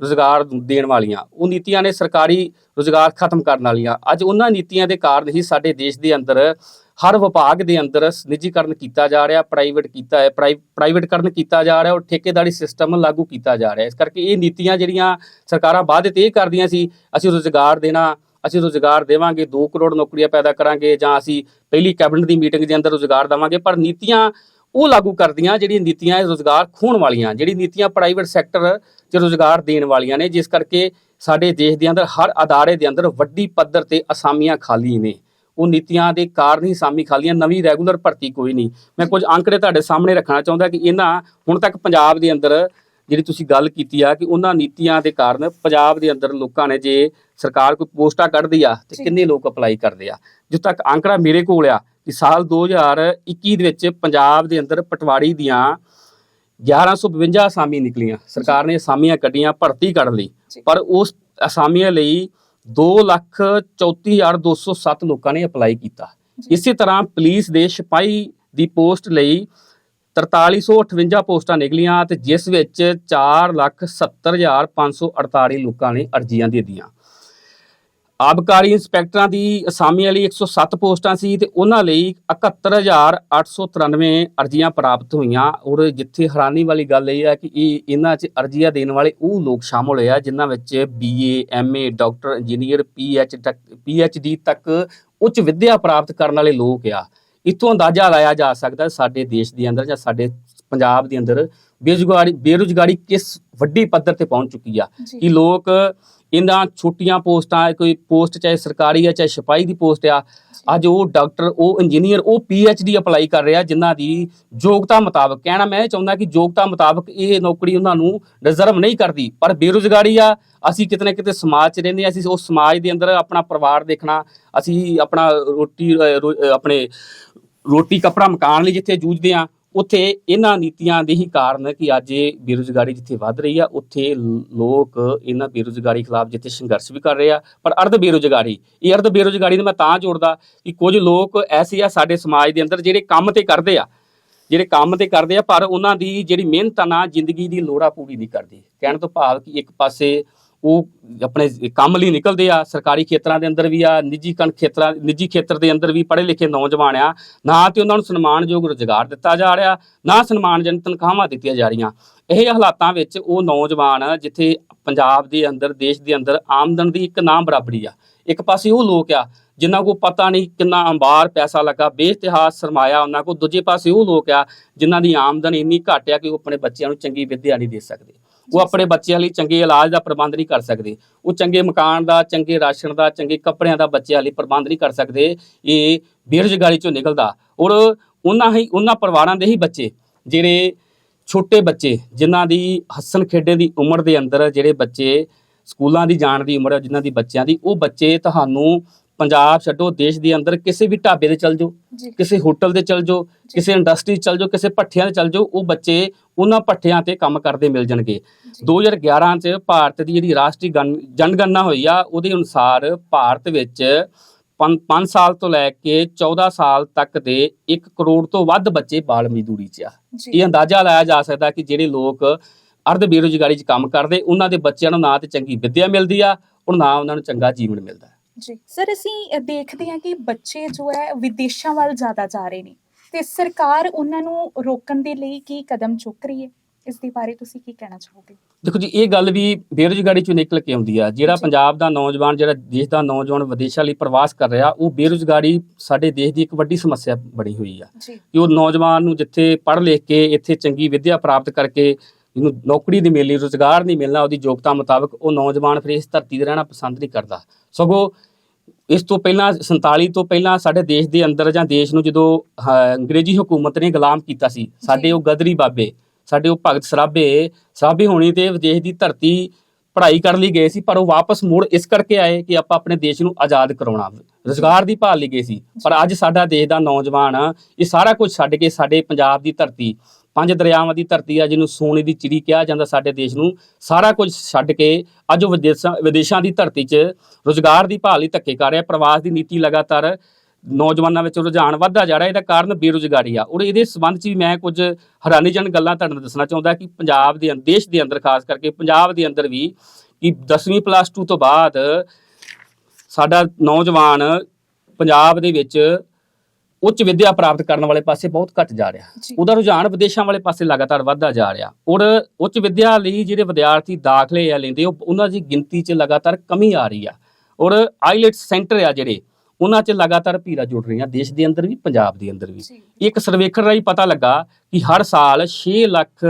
ਰੁਜ਼ਗਾਰ ਦੇਣ ਵਾਲੀਆਂ। ਉਹ ਨੀਤੀਆਂ ਨੇ ਸਰਕਾਰੀ ਰੁਜ਼ਗਾਰ ਖਤਮ ਕਰਨ ਵਾਲੀਆਂ। ਅੱਜ ਉਹਨਾਂ ਨੀਤੀਆਂ ਦੇ ਕਾਰਨ ਹੀ ਸਾਡੇ ਦੇਸ਼ ਦੇ ਅੰਦਰ ਹਰ ਵਿਭਾਗ ਦੇ ਅੰਦਰ ਨਿੱਜੀਕਰਨ ਕੀਤਾ ਜਾ ਰਿਹਾ ਪ੍ਰਾਈਵੇਟ ਕੀਤਾ ਹੈ ਪ੍ਰਾਈਵੇਟਕਰਨ ਕੀਤਾ ਜਾ ਰਿਹਾ, ਔਰ ਠੇਕੇਦਾਰੀ ਸਿਸਟਮ ਲਾਗੂ ਕੀਤਾ ਜਾ ਰਿਹਾ। ਇਸ ਕਰਕੇ ਇਹ ਨੀਤੀਆਂ ਜਿਹੜੀਆਂ ਸਰਕਾਰਾਂ ਵਾਅਦੇ ਤੇ ਇਹ ਕਰਦੀਆਂ ਸੀ, ਅਸੀਂ ਰੁਜ਼ਗਾਰ ਦੇਣਾ ਅਸੀਂ ਰੁਜ਼ਗਾਰ ਦੇਵਾਂਗੇ 2 ਕਰੋੜ ਨੌਕਰੀਆਂ ਪੈਦਾ ਕਰਾਂਗੇ ਜਾਂ ਅਸੀਂ ਪਹਿਲੀ ਕੈਬਨਿਟ ਦੀ ਮੀਟਿੰਗ ਦੇ ਅੰਦਰ ਰੁਜ਼ਗਾਰ ਦੇਵਾਂਗੇ, ਪਰ ਨੀਤੀਆਂ ਉਹ ਲਾਗੂ ਕਰਦੀਆਂ ਜਿਹੜੀਆਂ ਨੀਤੀਆਂ ਇਹ ਰੁਜ਼ਗਾਰ ਖੋਣ ਵਾਲੀਆਂ ਜਿਹੜੀ ਨੀਤੀਆਂ ਪ੍ਰਾਈਵੇਟ ਸੈਕਟਰ 'ਚ ਰੁਜ਼ਗਾਰ ਦੇਣ ਵਾਲੀਆਂ ਨੇ, ਜਿਸ ਕਰਕੇ ਸਾਡੇ ਦੇਸ਼ ਦੇ ਅੰਦਰ ਹਰ ਅਦਾਰੇ ਦੇ ਅੰਦਰ ਵੱਡੀ ਪੱਧਰ ਤੇ ਅਸਾਮੀਆਂ ਖਾਲੀ ਨੇ। ਉਹ ਨੀਤੀਆਂ ਦੇ ਕਾਰਨ ਹੀ ਸਾਮੀ ਖਾਲੀਆਂ, ਨਵੀਂ ਰੈਗੂਲਰ ਭਰਤੀ ਕੋਈ ਨਹੀਂ। ਮੈਂ ਕੁਝ ਅੰਕੜੇ ਤੁਹਾਡੇ ਸਾਹਮਣੇ ਰੱਖਣਾ ਚਾਹੁੰਦਾ ਕਿ ਇਹਨਾਂ, ਹੁਣ ਤੱਕ ਪੰਜਾਬ ਦੇ ਅੰਦਰ ਜਿਹੜੀ ਤੁਸੀਂ ਗੱਲ ਕੀਤੀ ਆ ਕਿ ਉਹਨਾਂ ਨੀਤੀਆਂ ਦੇ ਕਾਰਨ ਪੰਜਾਬ ਦੇ ਅੰਦਰ ਲੋਕਾਂ ਨੇ ਜੇ ਸਰਕਾਰ ਕੋਈ ਪੋਸਟਾਂ ਕੱਢਦੀ ਆ ਤੇ। ਕਿੰਨੇ ਲੋਕ ਅਪਲਾਈ ਕਰਦੇ ਆ ਜਿੱਥੇ ਤੱਕ ਅੰਕੜਾ ਮੇਰੇ ਕੋਲ ਆ ਕਿ ਸਾਲ 2021 ਦੇ ਵਿੱਚ ਪੰਜਾਬ ਦੇ ਅੰਦਰ ਪਟਵਾਰੀ ਦੀਆਂ 1152 ਅਸਾਮੀ ਨਿਕਲੀਆਂ ਸਰਕਾਰ ਨੇ ਅਸਾਮੀਆਂ ਕੱਢੀਆਂ ਭਰਤੀ ਕੱਢ ਲਈ। ਪਰ ਉਸ ਅਸਾਮੀਆਂ ਲਈ 234207 ਲੋਕਾਂ ਨੇ ਅਪਲਾਈ ਕੀਤਾ। ਇਸੇ ਤਰ੍ਹਾਂ ਪੁਲਿਸ ਦੇ ਸਿਪਾਹੀ ਦੀ ਪੋਸਟ ਲਈ 4358 ਪੋਸਟਾਂ ਨਿਕਲੀਆਂ ਤੇ ਜਿਸ ਵਿੱਚ 470548 ਲੋਕਾਂ ਨੇ ਅਰਜ਼ੀਆਂ ਦੇ ਦਿੱਤੀਆਂ ਆਬਕਾਰੀ ਇੰਸਪੈਕਟਰਾਂ ਦੀ ਅਸਾਮੀਆਂ ਲਈ 107 ਪੋਸਟਾਂ ਸੀ ਤੇ ਉਹਨਾਂ ਲਈ 71893 ਅਰਜ਼ੀਆਂ ਪ੍ਰਾਪਤ ਹੋਈਆਂ। ਔਰ ਜਿੱਥੇ ਹੈਰਾਨੀ ਵਾਲੀ ਗੱਲ ਇਹ ਹੈ ਕਿ ਇਹ ਇਹਨਾਂ 'ਚ ਅਰਜ਼ੀਆਂ ਦੇਣ ਵਾਲੇ ਉਹ ਲੋਕ ਸ਼ਾਮਲ ਹੋਏ ਆ, ਜਿਨ੍ਹਾਂ ਵਿੱਚ BA MA doctor engineer PH ਤੱਕ ਪੀਐਚਡੀ ਤੱਕ ਉੱਚ ਵਿੱਦਿਆ ਪ੍ਰਾਪਤ ਕਰਨ ਵਾਲੇ ਲੋਕ ਆ। ਇਤੋਂ ਅੰਦਾਜ਼ਾ ਲਾਇਆ ਜਾ ਸਕਦਾ ਸਾਡੇ ਦੇਸ਼ ਦੇ ਅੰਦਰ ਜਾਂ ਸਾਡੇ ਪੰਜਾਬ ਦੇ ਅੰਦਰ ਬੇਰੁਜ਼ਗਾਰੀ ਬੇਰੁਜ਼ਗਾਰੀ ਕਿਸ ਵੱਡੀ ਪੱਧਰ ਤੇ ਪਹੁੰਚ ਚੁੱਕੀ ਆ। ਕਿ ਲੋਕ ਇਹਨਾਂ ਛੋਟੀਆਂ ਪੋਸਟਾਂ ਕੋਈ ਪੋਸਟ ਚਾਹੇ ਸਰਕਾਰੀ ਆ ਚਾਹੇ ਸਿਪਾਹੀ ਦੀ ਪੋਸਟ ਆ ਅੱਜ ਉਹ ਡਾਕਟਰ ਉਹ ਇੰਜੀਨੀਅਰ ਉਹ ਡੀ ਅਪਲਾਈ ਕਰ ਰਿਹਾ ਜਿਨ੍ਹਾਂ ਦੀ ਯੋਗਤਾ ਮੁਤਾਬਕ। ਕਹਿਣਾ ਮੈਂ ਇਹ ਚਾਹੁੰਦਾ ਕਿ ਯੋਗਤਾ ਮੁਤਾਬਕ ਇਹ ਨੌਕਰੀ ਉਹਨਾਂ ਨੂੰ ਰਿਜ਼ਰਵ ਨਹੀਂ ਕਰਦੀ ਪਰ ਬੇਰੁਜ਼ਗਾਰੀ ਆ ਅਸੀਂ ਕਿਤੇ ਨਾ ਕਿਤੇ ਸਮਾਜ 'ਚ ਰਹਿੰਦੇ ਹਾਂ ਅਸੀਂ ਉਸ ਸਮਾਜ ਦੇ ਅੰਦਰ ਆਪਣਾ ਪਰਿਵਾਰ ਦੇਖਣਾ ਅਸੀਂ ਆਪਣਾ ਰੋਟੀ ਆਪਣੇ ਰੋਟੀ ਕੱਪੜਾ ਮਕਾਨ ਲਈ ਜਿੱਥੇ ਜੂਝਦੇ ਆ ਉੱਥੇ ਇਹਨਾਂ ਨੀਤੀਆਂ ਦੇ ਹੀ ਕਾਰਨ ਕਿ ਅੱਜ ਇਹ ਬੇਰੁਜ਼ਗਾਰੀ ਜਿੱਥੇ ਵੱਧ ਰਹੀ ਆ, ਉੱਥੇ ਲੋਕ ਇਹਨਾਂ ਬੇਰੁਜ਼ਗਾਰੀ ਖਿਲਾਫ ਜਿੱਥੇ ਸੰਘਰਸ਼ ਵੀ ਕਰ ਰਹੇ ਆ, ਪਰ ਅਰਧ ਬੇਰੁਜ਼ਗਾਰੀ, ਇਹ ਅਰਧ ਬੇਰੁਜ਼ਗਾਰੀ ਨੂੰ ਮੈਂ ਤਾਂ ਜੋੜਦਾ ਕਿ ਕੁਝ ਲੋਕ ਐਸੇ ਆ ਸਾਡੇ ਸਮਾਜ ਦੇ ਅੰਦਰ ਜਿਹੜੇ ਕੰਮ ਤੇ ਕਰਦੇ ਆ, ਜਿਹੜੇ ਕੰਮ ਤੇ ਕਰਦੇ ਆ, ਪਰ ਉਹਨਾਂ ਦੀ ਜਿਹੜੀ ਮਿਹਨਤ ਆ ਨਾ ਜ਼ਿੰਦਗੀ ਦੀ ਲੋੜਾਂ ਪੂਰੀ ਨਹੀਂ ਕਰਦੀ। ਕਹਿਣ ਤੋਂ ਭਾਵ ਕਿ ਇੱਕ ਪਾਸੇ ਉਹ ਆਪਣੇ ਕੰਮ ਲਈ ਨਿਕਲਦੇ ਆ, ਸਰਕਾਰੀ ਖੇਤਰਾਂ ਦੇ ਅੰਦਰ ਵੀ ਆ, ਨਿੱਜੀ ਕਣ ਖੇਤਰਾਂ, ਨਿੱਜੀ ਖੇਤਰ ਦੇ ਅੰਦਰ ਵੀ ਪੜ੍ਹੇ ਲਿਖੇ ਨੌਜਵਾਨ ਆ, ਨਾ ਤੇ ਉਹਨਾਂ ਨੂੰ ਸਨਮਾਨਯੋਗ ਰੁਜ਼ਗਾਰ ਦਿੱਤਾ ਜਾ ਰਿਹਾ, ਨਾ ਸਨਮਾਨਜਨਕ ਤਨਖਾਹਾਂ ਦਿੱਤੀਆਂ ਜਾ ਰਹੀਆਂ। ਇਹ ਹਾਲਾਤਾਂ ਵਿੱਚ ਉਹ ਨੌਜਵਾਨ ਜਿੱਥੇ ਪੰਜਾਬ ਦੇ ਅੰਦਰ, ਦੇਸ਼ ਦੇ ਅੰਦਰ ਆਮਦਨ ਦੀ ਇੱਕ ਨਾਮ ਬਰਾਬਰੀ ਆ, ਇੱਕ ਪਾਸੇ ਉਹ ਲੋਕ ਆ ਜਿਨ੍ਹਾਂ ਕੋ ਪਤਾ ਨਹੀਂ ਕਿੰਨਾ ਅੰਬਾਰ ਪੈਸਾ ਲੱਗਾ, ਬੇਇਤਿਹਾਸ ਸਰਮਾਇਆ ਉਹਨਾਂ ਕੋ ਦੂਜੇ ਪਾਸੇ ਉਹ ਲੋਕ ਆ ਜਿਨ੍ਹਾਂ ਦੀ ਆਮਦਨ ਇੰਨੀ ਘੱਟ ਆ ਕਿ ਉਹ ਆਪਣੇ ਬੱਚਿਆਂ ਨੂੰ ਚੰਗੀ ਵਿੱਦਿਆ ਨਹੀਂ ਦੇ ਸਕਦੇ। ਉਹ ਆਪਣੇ ਬੱਚਿਆਂ ਲਈ ਚੰਗੇ ਇਲਾਜ ਦਾ ਪ੍ਰਬੰਧ ਨਹੀਂ ਕਰ ਸਕਦੇ। ਉਹ ਚੰਗੇ ਮਕਾਨ ਦਾ, ਚੰਗੇ ਰਾਸ਼ਨ ਦਾ, ਚੰਗੇ ਕੱਪੜਿਆਂ ਦਾ ਬੱਚਿਆਂ ਲਈ ਪ੍ਰਬੰਧ ਨਹੀਂ ਕਰ ਸਕਦੇ। ਇਹ ਬੇਰੁਜ਼ਗਾਰੀ ਚੋਂ ਨਿਕਲਦਾ। ਔਰ ਉਹਨਾਂ ਹੀ, ਉਹਨਾਂ ਪਰਿਵਾਰਾਂ ਦੇ ਹੀ ਬੱਚੇ, ਜਿਹੜੇ ਛੋਟੇ ਬੱਚੇ, ਜਿਨ੍ਹਾਂ ਦੀ ਹੱਸਣ ਖੇਡਣ ਦੀ ਉਮਰ ਦੇ ਅੰਦਰ ਜਿਹੜੇ ਬੱਚੇ ਸਕੂਲਾਂ ਦੀ ਜਾਣ ਦੀ ਉਮਰ ਹੈ, ਜਿਨ੍ਹਾਂ ਦੀ ਬੱਚਿਆਂ ਦੀ, ਉਹ ਬੱਚੇ ਤੁਹਾਨੂੰ ਪੰਜਾਬ ਛੱਡੋ ਦੇਸ਼ ਦੇ ਅੰਦਰ ਕਿਸੇ ਵੀ ਢਾਬੇ ਤੇ ਚਲ ਜਾਓ ਕਿਸੇ ਹੋਟਲ ਤੇ ਚਲ ਜਾਓ ਕਿਸੇ ਇੰਡਸਟਰੀ 'ਚ ਚਲ ਜਾਓ ਕਿਸੇ ਭੱਠਿਆਂ ਤੇ ਚਲ ਜਾਓ ਉਹ ਬੱਚੇ ਉਹਨਾਂ ਭੱਠਿਆਂ ਤੇ ਕੰਮ ਕਰਦੇ ਮਿਲ ਜਾਣਗੇ 2011 ਚ ਭਾਰਤ ਦੀ ਜਿਹੜੀ ਰਾਸ਼ਟਰੀ ਗਣ- ਜਨਗਣਨਾ ਹੋਈ ਆ ਉਹਦੇ ਅਨੁਸਾਰ ਭਾਰਤ ਵਿੱਚ 5 ਸਾਲ ਤੋਂ ਲੈ ਕੇ 14 ਸਾਲ ਤੱਕ ਦੇ 1 ਕਰੋੜ ਤੋਂ ਵੱਧ ਬੱਚੇ ਬਾਲ ਮਜ਼ਦੂਰੀ 'ਚ ਆ। ਇਹ ਅੰਦਾਜ਼ਾ ਲਾਇਆ ਜਾ ਸਕਦਾ ਕਿ ਜਿਹੜੇ ਲੋਕ ਅਰਧ ਬੇਰੁਜ਼ਗਾਰੀ 'ਚ ਕੰਮ ਕਰਦੇ ਉਹਨਾਂ ਦੇ ਬੱਚਿਆਂ ਨੂੰ ਨਾ ਤੇ ਚੰਗੀ ਵਿੱਦਿਆ ਮਿਲਦੀ ਆ ਔਰ ਨਾ ਉਹਨਾਂ ਨੂੰ ਚੰਗਾ ਜੀਵਨ ਮਿਲਦਾ। ਜੀ। ਸਰ ਅਸੀਂ ਦੇਖਦੇ ਹਾਂ ਕਿ ਬੱਚੇ ਜੋ ਹੈ ਵਿਦੇਸ਼ਾਂ ਵੱਲ ਜ਼ਿਆਦਾ ਜਾ ਰਹੇ ਨੇ। ਤੇ ਸਰਕਾਰ ਉਹਨਾਂ ਨੂੰ ਰੋਕਣ ਦੇ ਲਈ ਕੀ ਕਦਮ ਚੁੱਕ ਰਹੀ ਹੈ? ਇਸ ਦੇ ਬਾਰੇ ਤੁਸੀਂ ਕੀ ਕਹਿਣਾ ਚਾਹੋਗੇ? ਦੇਖੋ ਜੀ ਇਹ ਗੱਲ ਵੀ ਬੇਰੁਜ਼ਗਾਰੀ ਚੋਂ ਨਿਕਲ ਕੇ ਆਉਂਦੀ ਆ। ਜਿਹੜਾ। ਪੰਜਾਬ ਦਾ ਨੌਜਵਾਨ ਜਿਹੜਾ ਦੇਸ਼ ਦਾ ਨੌਜਵਾਨ ਵਿਦੇਸ਼ਾਂ ਲਈ ਪ੍ਰਵਾਸ ਕਰ ਰਿਹਾ ਉਹ ਬੇਰੁਜ਼ਗਾਰੀ ਸਾਡੇ ਦੇਸ਼ ਦੀ ਇੱਕ ਵੱਡੀ ਸਮੱਸਿਆ ਬਣੀ ਹੋਈ ਆ। ਕਿ ਉਹ ਨੌਜਵਾਨ ਨੂੰ ਜਿੱਥੇ ਪੜ੍ਹ ਲਿਖ ਕੇ ਇੱਥੇ ਚੰਗੀ ਵਿੱਦਿਆ ਪ੍ਰਾਪਤ ਕਰਕੇ ਇਹਨੂੰ ਨੌਕਰੀ ਨਹੀਂ ਮਿਲਣੀ ਰੁਜ਼ਗਾਰ ਨਹੀਂ ਮਿਲਣਾ ਉਹਦੀ ਯੋਗਤਾ ਮੁਤਾਬਕ ਉਹ ਨੌਜਵਾਨ ਫਿਰ ਇਸ ਧਰਤੀ ਤੇ ਰਹਿਣਾ ਪਸੰਦ ਨਹੀਂ ਕਰਦਾ। ਸਗੋਂ ਇਸ ਤੋਂ ਪਹਿਲਾਂ 47 ਤੋਂ ਪਹਿਲਾਂ ਸਾਡੇ ਦੇਸ਼ ਦੇ ਅੰਦਰ ਜਾਂ ਦੇਸ਼ ਨੂੰ ਜਦੋਂ ਅੰਗਰੇਜ਼ੀ ਹਕੂਮਤ ਨੇ ਗੁਲਾਮ ਕੀਤਾ ਸੀ ਸਾਡੇ। ਉਹ ਗਦਰੀ ਬਾਬੇ ਸਾਡੇ ਉਹ ਭਗਤ ਸਰਾਭੇ ਸਰਾਭੇ ਹੋਣੀ ਤੇ ਵਿਦੇਸ਼ ਦੀ ਧਰਤੀ ਪੜ੍ਹਾਈ ਕਰਨ ਲਈ ਗਏ ਸੀ ਪਰ ਉਹ ਵਾਪਸ ਮੁੜ ਇਸ ਕਰਕੇ ਆਏ ਕਿ ਆਪਾਂ ਆਪਣੇ ਦੇਸ਼ ਨੂੰ ਆਜ਼ਾਦ ਕਰਾਉਣਾ। ਰੁਜ਼ਗਾਰ ਦੀ ਭਾਲ ਲਈ ਗਏ ਸੀ। ਪਰ ਅੱਜ ਸਾਡਾ ਦੇਸ਼ ਦਾ ਨੌਜਵਾਨ ਇਹ ਸਾਰਾ ਕੁਝ ਛੱਡ ਕੇ ਸਾਡੇ ਪੰਜਾਬ ਦੀ ਧਰਤੀ ਪੰਜ ਦਰਿਆਵਾਂ ਦੀ ਧਰਤੀ ਆ, ਜਿਹਨੂੰ ਸੋਨੇ ਦੀ ਚਿੜੀ ਕਿਹਾ ਜਾਂਦਾ ਸਾਡੇ ਦੇਸ਼ ਨੂੰ। ਸਾਰਾ ਕੁਝ ਛੱਡ ਕੇ ਅੱਜ ਉਹ ਵਿਦੇਸ਼ਾਂ ਵਿਦੇਸ਼ਾਂ ਦੀ ਧਰਤੀ 'ਚ ਰੁਜ਼ਗਾਰ ਦੀ ਭਾਲ ਲਈ ਧੱਕੇ ਕਰ ਰਿਹਾ। ਪ੍ਰਵਾਸ ਦੀ ਨੀਤੀ ਲਗਾਤਾਰ ਨੌਜਵਾਨਾਂ ਵਿੱਚ ਰੁਝਾਨ ਵੱਧਦਾ ਜਾ ਰਿਹਾ। ਇਹਦਾ ਕਾਰਨ ਬੇਰੁਜ਼ਗਾਰੀ ਆ। ਔਰ ਇਹਦੇ ਸੰਬੰਧ 'ਚ ਵੀ ਮੈਂ ਕੁਝ ਹੈਰਾਨੀਜਨਕ ਗੱਲਾਂ ਤੁਹਾਨੂੰ ਦੱਸਣਾ ਚਾਹੁੰਦਾ ਕਿ ਪੰਜਾਬ ਦੇ ਅੰਦਰ ਦੇਸ਼ ਦੇ ਅੰਦਰ ਖਾਸ ਕਰਕੇ ਪੰਜਾਬ ਦੇ ਅੰਦਰ ਵੀ ਕਿ 10ਵੀਂ ਪਲੱਸ 2 ਤੋਂ ਬਾਅਦ ਸਾਡਾ ਨੌਜਵਾਨ ਪੰਜਾਬ ਦੇ ਵਿੱਚ ਉੱਚ ਵਿੱਦਿਆ ਪ੍ਰਾਪਤ ਕਰਨ ਵਾਲੇ ਪਾਸੇ ਬਹੁਤ ਘੱਟ ਜਾ ਰਿਹਾ। ਉਹਦਾ ਰੁਝਾਨ ਵਿਦੇਸ਼ਾਂ ਵਾਲੇ ਪਾਸੇ ਲਗਾਤਾਰ ਵੱਧਦਾ ਜਾ ਰਿਹਾ। ਔਰ ਉੱਚ ਵਿੱਦਿਆ ਲਈ ਜਿਹੜੇ ਵਿਦਿਆਰਥੀ ਦਾਖਲੇ ਆ ਲੈਂਦੇ ਉਹ ਉਹਨਾਂ ਦੀ ਗਿਣਤੀ 'ਚ ਲਗਾਤਾਰ ਕਮੀ ਆ ਰਹੀ ਆ। ਔਰ ਆਈਲੈਟਸ ਸੈਂਟਰ ਆ ਜਿਹੜੇ ਉਹਨਾਂ 'ਚ ਲਗਾਤਾਰ ਭੀੜਾ ਜੁੜ ਰਹੀਆਂ ਦੇਸ਼ ਦੇ ਅੰਦਰ ਵੀ ਪੰਜਾਬ ਦੇ ਅੰਦਰ ਵੀ। ਇੱਕ ਸਰਵੇਖਣ ਰਾਹੀਂ ਪਤਾ ਲੱਗਾ ਕਿ ਹਰ ਸਾਲ 6 ਲੱਖ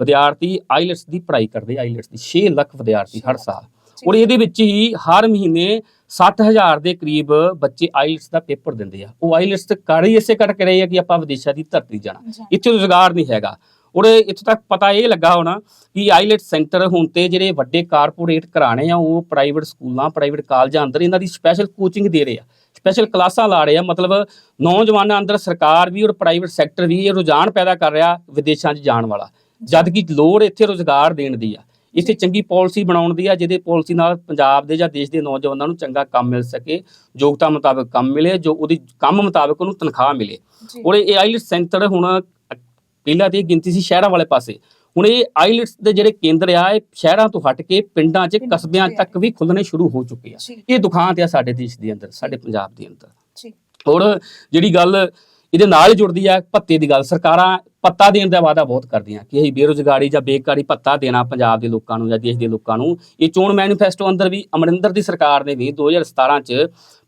ਵਿਦਿਆਰਥੀ ਆਈਲੈਟਸ ਦੀ ਪੜ੍ਹਾਈ ਕਰਦੇ ਆਈਲੈਟਸ ਦੀ 6 ਲੱਖ ਵਿਦਿਆਰਥੀ ਹਰ ਸਾਲ। ਔਰ ਇਹਦੇ ਵਿੱਚ ਹੀ ਹਰ ਮਹੀਨੇ 60000 ਦੇ ਕਰੀਬ ਬੱਚੇ ਆਈਲਟਸ ਦਾ ਪੇਪਰ ਦਿੰਦੇ ਆ। ਉਹ ਆਈਲਟਸ ਕਰ ਹੀ ਇਸੇ ਕਰਕੇ ਰਹੇ ਆ ਕਿ ਆਪਾਂ ਵਿਦੇਸ਼ਾਂ ਦੀ ਧਰਤੀ ਜਾਣਾ। ਇੱਥੇ ਰੁਜ਼ਗਾਰ ਨਹੀਂ ਹੈਗਾ। ਔਰ ਇੱਥੋਂ ਤੱਕ ਪਤਾ ਇਹ ਲੱਗਾ ਹੋਣਾ ਕਿ ਆਈਲੈਟ ਸੈਂਟਰ ਹੁਣ ਤੇ ਜਿਹੜੇ ਵੱਡੇ ਕਾਰਪੋਰੇਟ ਘਰਾਣੇ ਆ ਉਹ ਪ੍ਰਾਈਵੇਟ ਸਕੂਲਾਂ ਪ੍ਰਾਈਵੇਟ ਕਾਲਜਾਂ ਅੰਦਰ ਇਹਨਾਂ ਦੀ ਸਪੈਸ਼ਲ ਕੋਚਿੰਗ ਦੇ ਰਹੇ ਆ। ਸਪੈਸ਼ਲ ਕਲਾਸਾਂ ਲਾ ਰਹੇ ਆ ਮਤਲਬ ਨੌਜਵਾਨਾਂ ਅੰਦਰ ਸਰਕਾਰ ਵੀ ਔਰ ਪ੍ਰਾਈਵੇਟ ਸੈਕਟਰ ਵੀ ਇਹ ਰੁਝਾਨ ਪੈਦਾ ਕਰ ਰਿਹਾ ਵਿਦੇਸ਼ਾਂ 'ਚ ਜਾਣ ਵਾਲਾ। ਜਦ ਕਿ ਲੋੜ ਇੱਥੇ ਰੁਜ਼ਗਾਰ ਦੇਣ ਦੀ ਆ। ਇੱਥੇ ਚੰਗੀ ਪਾਲਿਸੀ ਬਣਾਉਣ ਦੀ ਆ ਜਿਹਦੇ ਪਾਲਿਸੀ ਨਾਲ ਪੰਜਾਬ ਦੇ ਜਾਂ ਦੇਸ਼ ਦੇ ਨੌਜਵਾਨਾਂ ਨੂੰ ਚੰਗਾ ਕੰਮ ਮਿਲ ਸਕੇ ਯੋਗਤਾ ਮੁਤਾਬਕ ਕੰਮ ਮਿਲੇ ਜੋ ਉਹਦੀ ਕੰਮ ਮੁਤਾਬਕ ਉਹਨੂੰ ਤਨਖਾਹ ਮਿਲੇ। ਔਰ ਇਹ ਆਈਲੈਟਸ ਸੈਂਟਰ ਹੁਣ ਪਹਿਲਾਂ ਤੇ ਗਿਣਤੀ ਸੀ ਸ਼ਹਿਰਾਂ ਵਾਲੇ ਪਾਸੇ। ਹੁਣ ਇਹ ਆਈਲੈਟਸ ਦੇ ਜਿਹੜੇ ਕੇਂਦਰ ਆ ਇਹ ਸ਼ਹਿਰਾਂ ਤੋਂ ਹਟ ਕੇ ਪਿੰਡਾਂ 'ਚ ਕਸਬਿਆਂ ਤੱਕ ਵੀ ਖੁੱਲਣੇ ਸ਼ੁਰੂ ਹੋ ਚੁੱਕੇ ਆ। ਇਹ ਦੁਕਾਨ ਤੇ ਆ ਸਾਡੇ ਦੇਸ਼ ਦੇ ਅੰਦਰ ਸਾਡੇ ਪੰਜਾਬ ਦੇ ਅੰਦਰ। ਜੀ। ਔਰ ਜਿਹੜੀ ਗੱਲ ਇਹਦੇ ਨਾਲ ਜੁੜਦੀ ਆ ਭੱਤੇ ਦੀ ਗੱਲ ਸਰਕਾਰਾਂ ਪੱਤਾ ਦੇਣ ਦਾ ਵਾਅਦਾ ਬਹੁਤ ਕਰਦੇ ਕਰਦੀਆਂ ਕਿ ਅਸੀਂ ਬੇਰੁਜ਼ਗਾਰੀ ਜਾਂ ਬੇਕਾਰੀ ਭੱਤਾ ਦੇਣਾ ਪੰਜਾਬ ਦੇ ਲੋਕਾਂ ਨੂੰ ਜਾਂ ਦੇਸ਼ ਦੇ ਲੋਕਾਂ ਨੂੰ। ਇਹ ਚੋਣ ਮੈਨੀਫੈਸਟੋ ਅੰਦਰ ਵੀ ਅਮਰਿੰਦਰ ਦੀ ਸਰਕਾਰ ਨੇ ਵੀ 2017 ਚ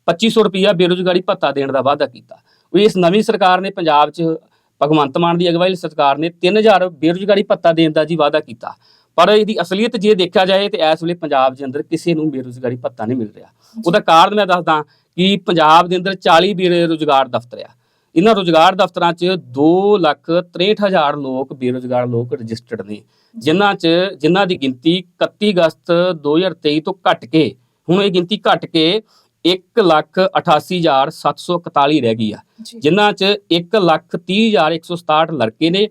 2500 ਰੁਪਇਆ ਬੇਰੁਜ਼ਗਾਰੀ ਭੱਤਾ ਦੇਣ ਦਾ ਵਾਅਦਾ ਕੀਤਾ। ਇਸ ਨਵੀਂ ਸਰਕਾਰ ਨੇ ਪੰਜਾਬ 'ਚ ਭਗਵੰਤ ਮਾਨ ਦੀ ਅਗਵਾਈ ਸਰਕਾਰ ਨੇ 3000 ਬੇਰੁਜ਼ਗਾਰੀ ਭੱਤਾ ਦੇਣ ਦਾ ਜੀ ਵਾਅਦਾ ਕੀਤਾ। ਪਰ ਇਹਦੀ ਅਸਲੀਅਤ ਜੇ ਦੇਖਿਆ ਜਾਏ ਤੇ ਇਸ ਵੇਲੇ ਪੰਜਾਬ ਦੇ ਅੰਦਰ ਕਿਸੇ ਨੂੰ ਬੇਰੁਜ਼ਗਾਰੀ ਭੱਤਾ ਨਹੀਂ ਮਿਲ ਰਿਹਾ। ਉਹਦਾ ਕਾਰਨ ਮੈਂ ਦੱਸਦਾ ਕਿ ਪੰਜਾਬ ਦੇ ਅੰਦਰ 40 ਬੇਰੁਜ਼ਗਾਰ ਦਫ਼ਤਰ ਆ। ਇਹਨਾਂ ਰੁਜ਼ਗਾਰ ਦਫ਼ਤਰਾਂ 'ਚ 263000 ਲੋਕ ਬੇਰੁਜ਼ਗਾਰ ਲੋਕ ਰਜਿਸਟਰਡ ਨੇ ਜਿਨ੍ਹਾਂ 'ਚ ਜਿਨ੍ਹਾਂ ਦੀ ਗਿਣਤੀ 31 ਅਗਸਤ 2023 ਤੋਂ ਘਟ ਕੇ ਹੁਣ ਇਹ ਗਿਣਤੀ ਘਟ ਕੇ 188741 ਰਹਿ ਗਈ ਆ ਜਿਨ੍ਹਾਂ 'ਚ 130167 ਲੜਕੇ ਨੇ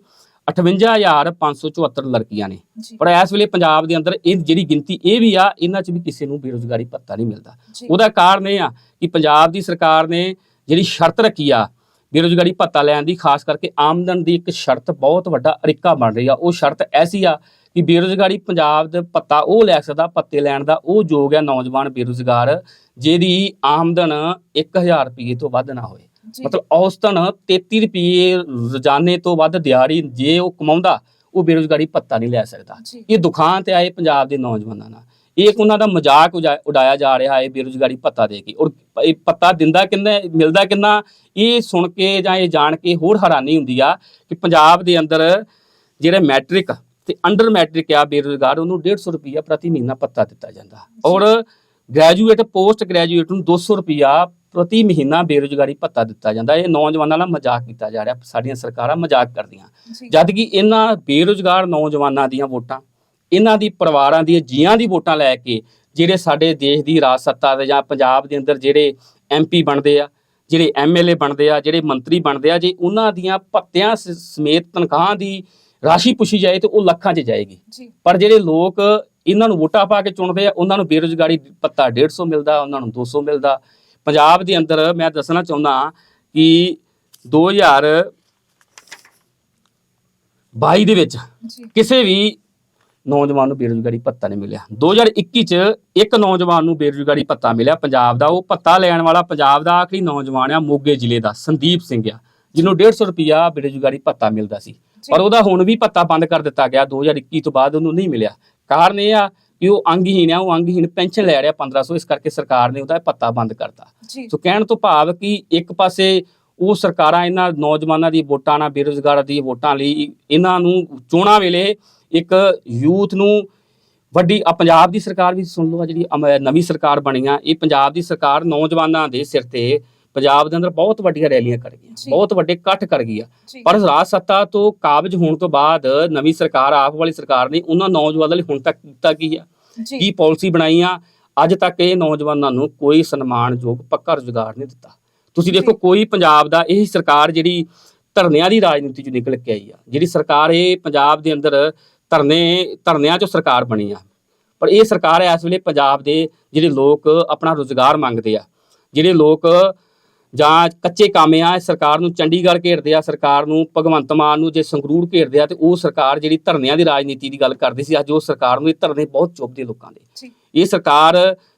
58574 ਲੜਕੀਆਂ ਨੇ। ਪਰ ਇਸ ਵੇਲੇ ਪੰਜਾਬ ਦੇ ਅੰਦਰ ਇਹ ਜਿਹੜੀ ਗਿਣਤੀ ਇਹ ਵੀ ਆ ਇਹਨਾਂ 'ਚ ਵੀ ਕਿਸੇ ਨੂੰ ਬੇਰੁਜ਼ਗਾਰੀ ਭੱਤਾ ਨਹੀਂ ਮਿਲਦਾ। ਉਹਦਾ ਕਾਰਨ ਇਹ ਆ ਕਿ ਪੰਜਾਬ ਦੀ ਸਰਕਾਰ ਨੇ ਜਿਹੜੀ ਸ਼ਰਤ ਰੱਖੀ ਆ ਬੇਰੁਜ਼ਗਾਰੀ ਭੱਤਾ ਲੈਣ ਦੀ ਖਾਸ ਕਰਕੇ ਆਮਦਨ ਦੀ ਇੱਕ ਸ਼ਰਤ ਬਹੁਤ ਵੱਡਾ ਅਰਿੱਕਾ ਬਣ ਰਹੀ ਆ। ਉਹ ਸ਼ਰਤ ਐਸੀ ਆ ਕਿ ਬੇਰੁਜ਼ਗਾਰੀ ਪੰਜਾਬ ਦੇ ਭੱਤਾ ਉਹ ਲੈ ਸਕਦਾ ਪੱਤੇ ਲੈਣ ਦਾ ਉਹ ਯੋਗ ਹੈ ਨੌਜਵਾਨ ਬੇਰੁਜ਼ਗਾਰ ਜਿਹਦੀ ਆਮਦਨ 1000 ਰੁਪਏ ਤੋਂ ਵੱਧ ਨਾ ਜੀ। ਮਤਲਬ ਔਸਤਨ 33 ਰੁਪਏ ਰੋਜ਼ਾਨੇ ਤੋਂ ਵੱਧ ਦਿਹਾੜੀ ਜੇ ਉਹ ਕਮਾਉਂਦਾ ਉਹ ਬੇਰੁਜ਼ਗਾਰੀ ਭੱਤਾ ਨਹੀਂ ਲੈ ਸਕਦਾ। ਇਹ ਦੁਖਾਂ ਤੇ ਆਏ ਪੰਜਾਬ ਦੇ ਨੌਜਵਾਨਾਂ ਨਾਲ। ਇਹ ਇੱਕ ਉਹਨਾਂ ਦਾ ਮਜ਼ਾਕ ਉਡਾਇਆ ਜਾ ਰਿਹਾ ਹੈ ਬੇਰੁਜ਼ਗਾਰੀ ਭੱਤਾ ਦੇ ਕੇ। ਔਰ ਇਹ ਪੱਤਾ ਦਿੰਦਾ ਕਿੰਨਾ ਮਿਲਦਾ ਕਿੰਨਾ? ਇਹ ਸੁਣ ਕੇ ਜਾਂ ਇਹ ਜਾਣ ਕੇ ਹੋਰ ਹੈਰਾਨੀ ਹੁੰਦੀ ਆ ਕਿ ਪੰਜਾਬ ਦੇ ਅੰਦਰ ਜਿਹੜੇ ਮੈਟ੍ਰਿਕ ਤੇ ਅੰਡਰ ਮੈਟ੍ਰਿਕ ਆ ਬੇਰੁਜ਼ਗਾਰ ਉਹਨੂੰ 150 ਰੁਪਿਆ ਪ੍ਰਤੀ ਮਹੀਨਾ ਪੱਤਾ ਦਿੱਤਾ ਜਾਂਦਾ। ਔਰ ਗ੍ਰੈਜੂਏਟ ਪੋਸਟ ਗ੍ਰੈਜੂਏਟ ਨੂੰ 200 ਰੁਪਿਆ ਪ੍ਰਤੀ ਮਹੀਨਾ ਬੇਰੁਜ਼ਗਾਰੀ ਭੱਤਾ ਦਿੱਤਾ ਜਾਂਦਾ। ਇਹ ਨੌਜਵਾਨਾਂ ਨਾਲ ਮਜ਼ਾਕ ਕੀਤਾ ਜਾ ਰਿਹਾ ਸਾਡੀਆਂ ਸਰਕਾਰਾਂ ਮਜ਼ਾਕ ਕਰਦੀਆਂ। ਜਦ ਕਿ ਇਹਨਾਂ ਬੇਰੁਜ਼ਗਾਰ ਨੌਜਵਾਨਾਂ ਦੀਆਂ ਵੋਟਾਂ ਇਹਨਾਂ ਦੀ ਪਰਿਵਾਰਾਂ ਦੀਆਂ ਜੀਆਂ ਦੀ ਵੋਟਾਂ ਲੈ ਕੇ ਜਿਹੜੇ ਸਾਡੇ ਦੇਸ਼ ਦੀ ਰਾਜ ਸੱਤਾ ਦੇ ਜਾਂ ਪੰਜਾਬ ਦੇ ਅੰਦਰ ਜਿਹੜੇ ਐਮਪੀ ਬਣਦੇ ਆ ਜਿਹੜੇ ਐਮਐਲਏ ਬਣਦੇ ਆ ਜਿਹੜੇ ਮੰਤਰੀ ਬਣਦੇ ਆ ਜੇ ਉਹਨਾਂ ਦੀਆਂ ਭੱਤਿਆਂ ਸਮੇਤ ਤਨਖਾਹਾਂ ਦੀ ਰਾਸ਼ੀ ਪੁੱਛੀ ਜਾਏ ਤੇ ਉਹ ਲੱਖਾਂ 'ਚ ਜਾਏਗੀ। ਪਰ ਜਿਹੜੇ ਲੋਕ ਇਹਨਾਂ ਨੂੰ ਵੋਟਾਂ ਪਾ ਕੇ ਚੁਣਦੇ ਆ ਉਹਨਾਂ ਨੂੰ ਬੇਰੁਜ਼ਗਾਰੀ ਭੱਤਾ 150 ਮਿਲਦਾ ਉਹਨਾਂ ਨੂੰ 200 ਮਿਲਦਾ। ਪੰਜਾਬ ਦੇ ਅੰਦਰ ਮੈਂ ਦੱਸਣਾ ਚਾਹੁੰਦਾ ਕਿ 2022 ਦੇ ਵਿੱਚ ਕਿਸੇ ਵੀ ਨੌਜਵਾਨ ਨੂੰ ਬੇਰੁਜ਼ਗਾਰੀ ਭੱਤਾ ਨਹੀਂ ਮਿਲਿਆ। 2021 ਚ ਇੱਕ ਨੌਜਵਾਨ ਨੂੰ ਬੇਰੁਜ਼ਗਾਰੀ ਭੱਤਾ ਮਿਲਿਆ ਪੰਜਾਬ ਦਾ। ਉਹ ਭੱਤਾ ਲੈਣ ਵਾਲਾ ਪੰਜਾਬ ਦਾ ਆਖਰੀ ਨੌਜਵਾਨ ਆ ਮੋਗੇ ਜ਼ਿਲ੍ਹੇ ਦਾ ਸੰਦੀਪ ਸਿੰਘ ਆ ਜਿਹਨੂੰ 150 ਰੁਪਿਆ ਬੇਰੁਜ਼ਗਾਰੀ ਭੱਤਾ ਮਿਲਦਾ ਸੀ। ਪਰ ਉਹਦਾ ਹੁਣ ਵੀ ਭੱਤਾ ਬੰਦ ਕਰ ਦਿੱਤਾ ਗਿਆ। 2021 ਤੋਂ ਬਾਅਦ ਉਹਨੂੰ ਨਹੀਂ ਮਿਲਿਆ। ਕਾਰਨ ਇਹ ਆ ਕਿ ਉਹ ਅੰਗਹੀਣ ਆ ਉਹ ਅੰਗਹੀਣ ਪੈਨਸ਼ਨ ਲੈ ਰਿਹਾ 1500 ਇਸ ਕਰਕੇ ਸਰਕਾਰ ਨੇ ਉਹਦਾ ਭੱਤਾ ਬੰਦ ਕਰਤਾ। ਸੋ ਕਹਿਣ ਤੋਂ ਭਾਵ ਕਿ ਇੱਕ ਪਾਸੇ ਉਹ ਸਰਕਾਰਾਂ ਇਹਨਾਂ ਨੌਜਵਾਨਾਂ ਦੀ ਵੋਟਾਂ ਨਾਲ ਬੇਰੁਜ਼ਗਾਰਾਂ ਦੀ ਵੋਟਾਂ ਲਈ ਇਹਨਾਂ ਨੂੰ ਚੋਣਾਂ ਵੇਲੇ ਇੱਕ ਯੂਥ ਨੂੰ ਵੱਡੀ ਆ ਪੰਜਾਬ ਦੀ ਸਰਕਾਰ ਵੀ ਸੁਣ ਲਓ ਆਹ ਜਿਹੜੀ ਨਵੀਂ ਸਰਕਾਰ ਬਣੀ ਆ ਇਹ ਪੰਜਾਬ ਦੀ ਸਰਕਾਰ ਨੌਜਵਾਨਾਂ ਦੇ ਸਿਰ ਤੇ ਪੰਜਾਬ ਦੇ ਅੰਦਰ ਬਹੁਤ ਵੱਡੀਆਂ ਰੈਲੀਆਂ ਕਰ ਗਈ ਜੀ। ਬਹੁਤ ਵੱਡੇ ਇਕੱਠ ਕਰ ਗਈ ਆ। ਜੀ। ਪਰ ਰਾਜ ਸੱਤਾ ਤੋਂ ਕਾਬਜ ਹੋਣ ਤੋਂ ਬਾਅਦ ਨਵੀਂ ਸਰਕਾਰ ਆਪ ਵਾਲੀ ਸਰਕਾਰ ਨੇ ਉਹਨਾਂ ਨੌਜਵਾਨਾਂ ਲਈ ਹੁਣ ਤੱਕ ਕੀਤਾ ਕੀ ਆ? ਕੀ ਪਾਲਿਸੀ ਬਣਾਈ ਆ? ਅੱਜ ਤੱਕ ਇਹ ਨੌਜਵਾਨਾਂ ਨੂੰ ਕੋਈ ਸਨਮਾਨਯੋਗ ਪੱਕਾ ਰੁਜ਼ਗਾਰ ਨਹੀਂ ਦਿੱਤਾ। ਤੁਸੀਂ। ਦੇਖੋ ਕੋਈ ਪੰਜਾਬ ਦਾ ਇਹ ਸਰਕਾਰ ਜਿਹੜੀ ਧਰਨਿਆਂ ਦੀ ਰਾਜਨੀਤੀ ਚੋਂ ਨਿਕਲ ਕੇ ਆਈ ਆ ਜਿਹੜੀ ਸਰਕਾਰ ਇਹ ਪੰਜਾਬ ਦੇ ਅੰਦਰ ਧਰਨੇ ਧਰਨਿਆਂ ਚੋਂ ਸਰਕਾਰ ਬਣੀ ਆ। ਪਰ ਇਹ ਸਰਕਾਰ ਇਸ ਵੇਲੇ ਪੰਜਾਬ ਦੇ ਜਿਹੜੇ ਲੋਕ ਆਪਣਾ ਰੁਜ਼ਗਾਰ ਮੰਗਦੇ ਆ ਜਿਹੜੇ ਲੋਕ ਜਾਂ ਕੱਚੇ ਕਾਮੇ ਆ ਸਰਕਾਰ ਨੂੰ ਚੰਡੀਗੜ੍ਹ ਘੇਰਦੇ ਆ ਸਰਕਾਰ ਨੂੰ ਭਗਵੰਤ ਮਾਨ ਨੂੰ ਜੇ ਸੰਗਰੂਰ ਘੇਰਦੇ ਆ ਤੇ ਉਹ ਸਰਕਾਰ ਜਿਹੜੀ ਧਰਨਿਆਂ ਦੀ ਰਾਜਨੀਤੀ ਦੀ ਗੱਲ ਕਰਦੀ ਸੀ ਅੱਜ ਉਹ ਸਰਕਾਰ ਨੂੰ ਇਹ ਧਰਨੇ ਬਹੁਤ ਚੁੱਭਦੇ ਲੋਕਾਂ ਦੇ। ਇਹ ਸਰਕਾਰ